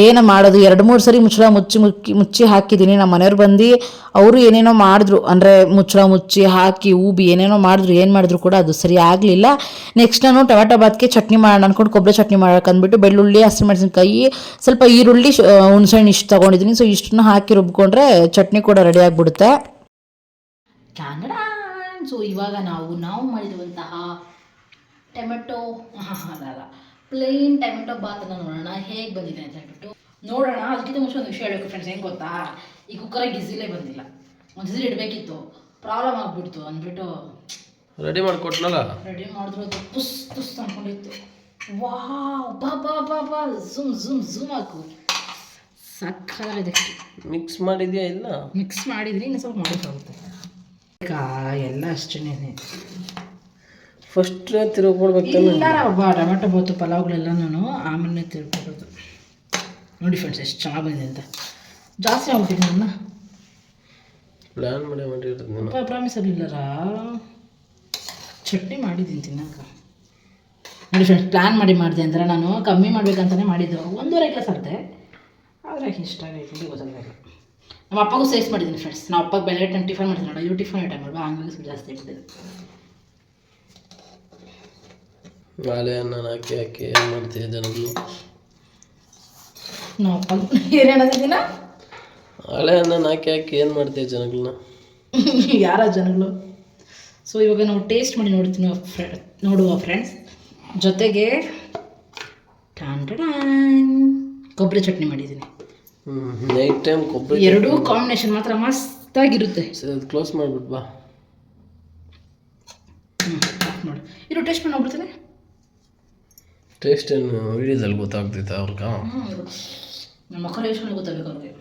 Speaker 1: ಏನೋ ಮಾಡೋದು? ಎರಡು, ಮೂರು ಸರಿ ಮುಚ್ಚಳ, ಮುಚ್ಚಿ ಮುಕ್ಕಿ ಮುಚ್ಚಿ ಹಾಕಿದ್ದೀನಿ. ನಮ್ಮ ಮನೆಯವ್ರು ಬಂದು ಅವರು ಏನೇನೋ ಮಾಡಿದ್ರು. ಅಂದರೆ ಮುಚ್ಚಳ, ಮುಚ್ಚಿ ಹಾಕಿ, ಊಬಿ ಏನೇನೋ ಮಾಡಿದ್ರು. ಏನು ಮಾಡಿದ್ರು ಕೂಡ ಅದು ಸರಿ ಆಗಲಿಲ್ಲ. ನೆಕ್ಸ್ಟ್ ನಾನು ಟೊಮೆಟೊ ಬಾತ್ಗೆ ಚಟ್ನಿ ಮಾಡೋಣ ಅಂದ್ಕೊಂಡು ಕೊಬ್ಬರಿ ಚಟ್ನಿ ಮಾಡೋಕೆ ಅಂದ್ಬಿಟ್ಟು ಬೆಳ್ಳುಳ್ಳಿ ಹಸಿಮೆಣಸಿನ್ಕಾಯಿ ಸ್ವಲ್ಪ ಈರುಳ್ಳಿ ಹುಣ್ಸೆಹಣ್ಣು ಇಷ್ಟು ತೊಗೊಂಡಿದ್ದೀನಿ. ಸೊ ಇಷ್ಟನ್ನ ಹಾಕಿ ರುಬ್ಕೊಂಡ್ರೆ ಚಟ್ನಿ ಕೂಡ ರೆಡಿ ಆಗಿಬಿಡುತ್ತೆ. ಕನ್ನಡ ಸೊ ಇವಾಗ ನಾವು ನಾವು ಮಾಡಿರುವಂತಹ ಟೊಮೆಟೊ ಅಲ್ಲ ಪ್ಲೇನ್ ಟೊಮೆಟೊ ಬಾತನ್ನು ನೋಡೋಣ. ಹೇಗೆ ಬಂದಿದೆ ಅಂತ ಹೇಳ್ಬಿಟ್ಟು ನೋಡೋಣ. ಅದಕ್ಕಿಂತ ಮುಂಚೆ ಒಂದು ವಿಷಯ ಹೇಳಬೇಕು ಫ್ರೆಂಡ್ಸ್ ಹೆಂಗೆ ಗೊತ್ತಾ? ಈ ಕುಕ್ಕರ್ ಗಿಸಿಲೇ ಬಂದಿಲ್ಲ. ಒಂದು ಗಿಸಿಲ್ ಇಡಬೇಕಿತ್ತು. ಪ್ರಾಬ್ಲಮ್ ಆಗಿಬಿಡ್ತು. ಅಂದ್ಬಿಟ್ಟು
Speaker 4: ರೆಡಿ ಮಾಡಿಕೊಟ್ನಲ್ಲ?
Speaker 1: ರೆಡಿ ಮಾಡಿದ್ರು ಅದು ಪುಸ್ ಪುಸ್ ಅನ್ಕೊಂಡಿತ್ತು. ವಾ ಬಾ ಬಾ ಬಾ ಬಾ ಝುಮ್ ಝುಮ್ ಝುಮ್ ಹಾಕು. ಸಕ್ಕತ್ತಾಗಿದೆ
Speaker 4: ಮಿಕ್ಸ್ ಮಾಡಿದ್ಯಾ ಇಲ್ಲ?
Speaker 1: ಮಿಕ್ಸ್ ಮಾಡಿದ್ರೆ ಇನ್ನು ಸ್ವಲ್ಪ ಮಾಡಬೇಕಾಗುತ್ತೆ ಕಾ ಎಲ್ಲ ಅಷ್ಟೇನೆ.
Speaker 4: ಫಸ್ಟ್
Speaker 1: ಇಲ್ಲ ಒಬ್ಬ ಟೊಮೆಟೊ ಬಾತು ಪಲಾವ್ಗಳೆಲ್ಲ ನಾನು ಆಮೇಲೆ ತಿಳ್ಕೊಡೋದು ನೋಡಿ ಫ್ರೆಂಡ್ಸ್ ಎಷ್ಟು ಚೆನ್ನಾಗಿ ಬಂದಿದೆ ಅಂತ. ಜಾಸ್ತಿ ಆಗ್ಬಿಟ್ಟಿದೆ ನನ್ನ
Speaker 4: ಪ್ಲ್ಯಾನ್ ಮಾಡಿ ಮಾಡಿರೋದು
Speaker 1: ಪ್ರಾಮಿಸ್ ಆಗಲಿಲ್ಲರ ಚಟ್ನಿ ಮಾಡಿದ್ದೀನಿ ತಿನ್ನಕ ನೋಡಿ ಫ್ರೆಂಡ್ಸ್ ಪ್ಲ್ಯಾನ್ ಮಾಡಿ ಮಾಡಿದೆ ಅಂದರೆ ನಾನು. ಕಮ್ಮಿ ಮಾಡ್ಬೇಕಂತಲೇ ಮಾಡಿದ್ದು. ಒಂದೂವರೆ ಗ್ಲಾಸ್ ಅರ್ದೆ ಆದರೆ ಇಷ್ಟ ಆಗೈತೆ ಗೊತ್ತಾಗಲ್ಲ ನಮ್ಮ ಅಪ್ಪಗೂ ಸೇಸ್ ಮಾಡಿದ್ದೀನಿ ಫ್ರೆಂಡ್ಸ್ ನಮ್ಮ ಅಪ್ಪಗೆ ಬೆಳಗ್ಗೆ ಟೈಮ್ ಟಿಫನ್ ಮಾಡ್ತೀನಿ ನೋಡೋ ಇವು ಟಿಫನ್ ಐಟಮ್ ಅಲ್ವಾ? ಹಂಗಾಗಿ ಸ್ವಲ್ಪ ಜಾಸ್ತಿ ಇಟ್ಟಿದ್ದೀನಿ
Speaker 4: ನಾಳೆ ನಾನು ಹಾಕಿ ಹಾಕಿ ಏನು ಮಾಡ್ತೀಯ ಜನಗಳು?
Speaker 1: ನಮ್ಮ ಅಪ್ಪ ಏನೇನದಿದ್ದೀನ
Speaker 4: ಹಳೆ ಅನ್ನ ಹಾಕಿ ಹಾಕಿ ಏನು ಮಾಡ್ತೀಯ ಜನಗಳನ್ನ?
Speaker 1: ಯಾರ ಜನಗಳು? ಸೊ ಇವಾಗ ನಾವು ಟೇಸ್ಟ್ ಮಾಡಿ ನೋಡ್ತೀನಿ ಫ್ರೆ ನೋಡುವ ಫ್ರೆಂಡ್ಸ್ ಜೊತೆಗೆ ಟಾನ್ ಕೊಬ್ಬರಿ ಚಟ್ನಿ ಮಾಡಿದ್ದೀನಿ
Speaker 4: ನೈಟ್ ಟೈಮ್ ಕೊಬ್ಬರಿ
Speaker 1: ಎರಡೂ ಕಾಂಬಿನೇಷನ್ ಮಾತ್ರ ಮಸ್ತಾಗಿರುತ್ತೆ.
Speaker 4: ಸರಿ ಅದು ಕ್ಲೋಸ್ ಮಾಡಿಬಿಟ್ಟು ಬಾ.
Speaker 1: ಹ್ಞೂ ನೋಡಿ. ಇದು ಟೇಸ್ಟ್ ಮಾಡಿ ನೋಡ್ಬಿಡ್ತೀನಿ.
Speaker 4: ಟೇಸ್ಟ್ ಏನು ವಿಡಿಯೋದಲ್ಲಿ ಗೊತ್ತಾಗ್ತೈತೆ ಅವ್ರಿಗೆ?
Speaker 1: ನಮ್ಮ ಮಕ್ಕಳು ಎಷ್ಟು ಮಾಡಿ ಗೊತ್ತಾಗಬೇಕು ಅವ್ರಿಗೆ.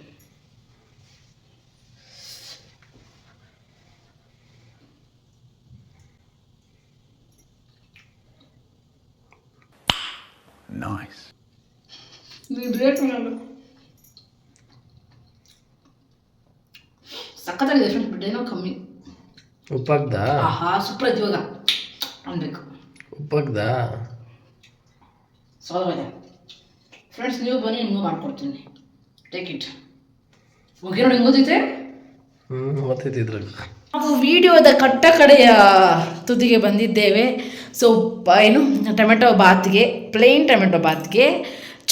Speaker 1: ಸಖತ್ತಾಗಿದೆ ಫ್ರೆಂಡ್ಸ್ ಬಟ್ ಏನೋ ಕಮ್ಮಿ.
Speaker 4: ಉಪ್ಪಾಗ್ದ
Speaker 1: ಆಹಾ ಸೂಪರ್ ಐತಿ ಇವಾಗ ಅನ್ಬೇಕು
Speaker 4: ಉಪ್ಪಾಗ್ದ
Speaker 1: ಸಾಲವಾಗಿದೆ ಫ್ರೆಂಡ್ಸ್ ನೀವು ಬನ್ನಿ ನಿಮಗೂ ಮಾಡ್ಕೊಡ್ತೀನಿ. ಟೇಕ್ ಇಟ್ ಓಕೆ ನೋಡಿ ಹಿಂಗೆ ಓದೈತೆ
Speaker 4: ಹ್ಞೂ ಇದ್ರಾಗ
Speaker 1: ನಾವು ವಿಡಿಯೋದ ಕಟ್ಟ ಕಡೆಯ ತುದಿಗೆ ಬಂದಿದ್ದೇವೆ. ಸೊ ಏನು? ಟೊಮೆಟೊ ಬಾತ್ಗೆ ಪ್ಲೇನ್ ಟೊಮೆಟೊ ಬಾತ್ಗೆ.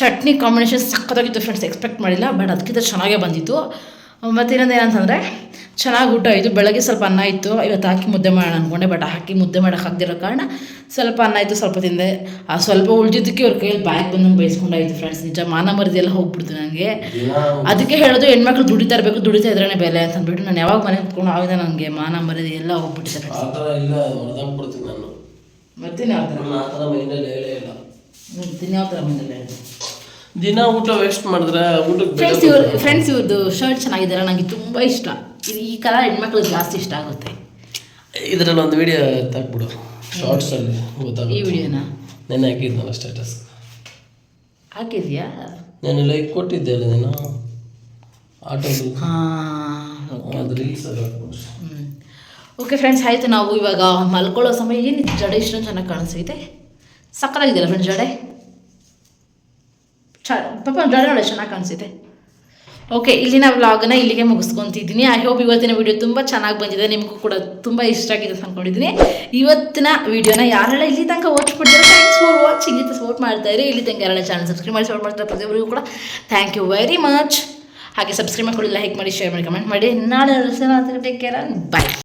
Speaker 1: ಚಟ್ನಿ ಕಾಂಬಿನೇಷನ್ ಸಖತ್ತಾಗಿತ್ತು ಫ್ರೆಂಡ್ಸ್ ಎಕ್ಸ್ಪೆಕ್ಟ್ ಮಾಡಿಲ್ಲ ಬಟ್ ಅದಕ್ಕಿಂತ ಚೆನ್ನಾಗೇ ಬಂದಿತ್ತು. ಮತ್ತು ಇನ್ನೊಂದು ಏನಂತಂದರೆ ಚೆನ್ನಾಗಿ ಊಟ ಆಯಿತು. ಬೆಳಗ್ಗೆ ಸ್ವಲ್ಪ ಅನ್ನ ಇತ್ತು. ಇವತ್ತು ಹಾಕಿ ಮುದ್ದೆ ಮಾಡೋಣ ಅಂದ್ಕೊಂಡೆ ಬಟ್ ಹಾಕಿ ಮುದ್ದೆ ಮಾಡೋಕೆ ಆಗದಿರೋ ಕಾರಣ ಸ್ವಲ್ಪ ಅನ್ನ ಇತ್ತು ಸ್ವಲ್ಪ ತಿಂದೆ. ಆ ಸ್ವಲ್ಪ ಉಳಿದಿದ್ದಕ್ಕೆ ಅವ್ರ ಕೈಯಲ್ಲಿ ಬ್ಯಾಗ್ ಬಂದಂಗೆ ಬೈಸ್ಕೊಂಡಾಯಿತು ಫ್ರೆಂಡ್ಸ್ ನಿಜ ಮಾನ ಮರದಿಯೆಲ್ಲ ಎಲ್ಲ ಹೋಗ್ಬಿಡ್ತು ನನಗೆ ಅದಕ್ಕೆ ಹೇಳೋದು ಹೆಣ್ಮಕ್ಳು ದುಡಿತಾ ಇರಬೇಕು ದುಡಿತಾ ಇದ್ರೇ ಬೆಲೆ ಅಂತ ಅಂದ್ಬಿಟ್ಟು ನಾನು ಯಾವಾಗ ಮನೆ ಕುತ್ಕೊಂಡು ಆವಾಗ ನನಗೆ ಮಾನ ಮರದಿ ಎಲ್ಲ ಹೋಗ್ಬಿಡ್ತಾರೆ ಮತ್ತೆ
Speaker 4: ಆ ಥರ ಮೈಂಡಲ್ಲಿ ಹೇಳೇ ಇಲ್ಲ.
Speaker 1: ಥರ ಬಂದಿಲ್ಲ
Speaker 4: ದಿನ ಊಟ ವೇಸ್ಟ್ ಮಾಡಿದ್ರೆ ಊಟಕ್ಕೆ
Speaker 1: ಫ್ರೆಂಡ್ಸ್ ಇವ್ರು ಫ್ರೆಂಡ್ಸ್ ಇವ್ರದ್ದು ಶರ್ಟ್ ಚೆನ್ನಾಗಿದ್ದಾರೆ ನನಗೆ ತುಂಬ ಇಷ್ಟ. ಇದು ಈ ಕಲರ್ ಹೆಣ್ಮಕ್ಳಿಗೆ ಜಾಸ್ತಿ ಇಷ್ಟ ಆಗುತ್ತೆ.
Speaker 4: ಇದರಲ್ಲಿ ಒಂದು ವಿಡಿಯೋ ತಾಕ್ಬಿಡು ಶಾರ್ಟ್ಸಲ್ಲಿ
Speaker 1: ಈ
Speaker 4: ಗೊತ್ತಾಗುತ್ತೆ.
Speaker 1: ವಿಡಿಯೋನ
Speaker 4: ನೆನ್ನೆ ಹಾಕಿದ್ನಲ್ಲ ಸ್ಟೇಟಸ್
Speaker 1: ಹಾಕಿದ್ಯಾ?
Speaker 4: ನಾನು ಲೈಕ್ ಕೊಟ್ಟಿದ್ದೆ ಅಲ್ಲ ನೀನು? ಆಟೋದು
Speaker 1: ಹಾಂ
Speaker 4: ಅದು ರೀಲ್ಸ್
Speaker 1: ಓಕೆ ಫ್ರೆಂಡ್ಸ್ ಆಯಿತು. ನಾವು ಇವಾಗ ಮಲ್ಕೊಳ್ಳೋ ಸಮಯ ಏನಿದೆ ಜಡೆ ಇಷ್ಟೊಂದು ಚೆನ್ನಾಗಿ ಕಾಣಿಸ್ತೈತೆ ಸಕ್ಕತ್ತಾಗಿದೆಯಲ್ಲ ಫ್ರೆಂಡ್ಸ್ ಜಡೆ? ಚ ಪಾಪ ನೋಡಿ ಚೆನ್ನಾಗಿ ಕಾಣಿಸುತ್ತೆ ಓಕೆ ಇಲ್ಲಿನ ವ್ಲಾಗನ್ನ ಇಲ್ಲಿಗೆ ಮುಗಿಸ್ಕೊತಿದ್ದೀನಿ. ಐ ಹೋಪ್ ಇವತ್ತಿನ ವಿಡಿಯೋ ತುಂಬ ಚೆನ್ನಾಗಿ ಬಂದಿದೆ. ನಿಮಗೂ ಕೂಡ ತುಂಬ ಇಷ್ಟ ಆಗಿದೆ ಅಂತ ಅಂದ್ಕೊಂಡಿದ್ದೀನಿ ಇವತ್ತಿನ ವಿಡಿಯೋನ ಯಾರೆಲ್ಲ ಇಲ್ಲಿ ತನಕ ಮಾಡಿದ್ರೆ ಥ್ಯಾಂಕ್ಸ್ ಫಾರ್ ವಾಚಿಂಗ್ ಇದು ಸಪೋರ್ಟ್ ಮಾಡ್ತಾ ಇರಿ. ಇಲ್ಲಿ ತನಕ ಯಾರೆಲ್ಲ ಚಾನಲ್ ಸಬ್ಸ್ಕ್ರೈಬ್ ಮಾಡಿ ಸಪೋರ್ಟ್ ಮಾಡ್ತಾರೆ ಪ್ರತಿಯೊಬ್ಬರಿಗೂ ಕೂಡ ಥ್ಯಾಂಕ್ ಯು ವೆರಿ ಮಚ್ ಹಾಗೆ ಸಬ್ಸ್ಕ್ರೈಬ್ ಮಾಡ್ಕೊಳ್ಳಿ ಲೈಕ್ ಮಾಡಿ ಶೇರ್ ಮಾಡಿ ಕಮೆಂಟ್ ಮಾಡಿ. ನಾಳೆ ಟೇಕ್ ಕೇರ್ ಬಾಯ್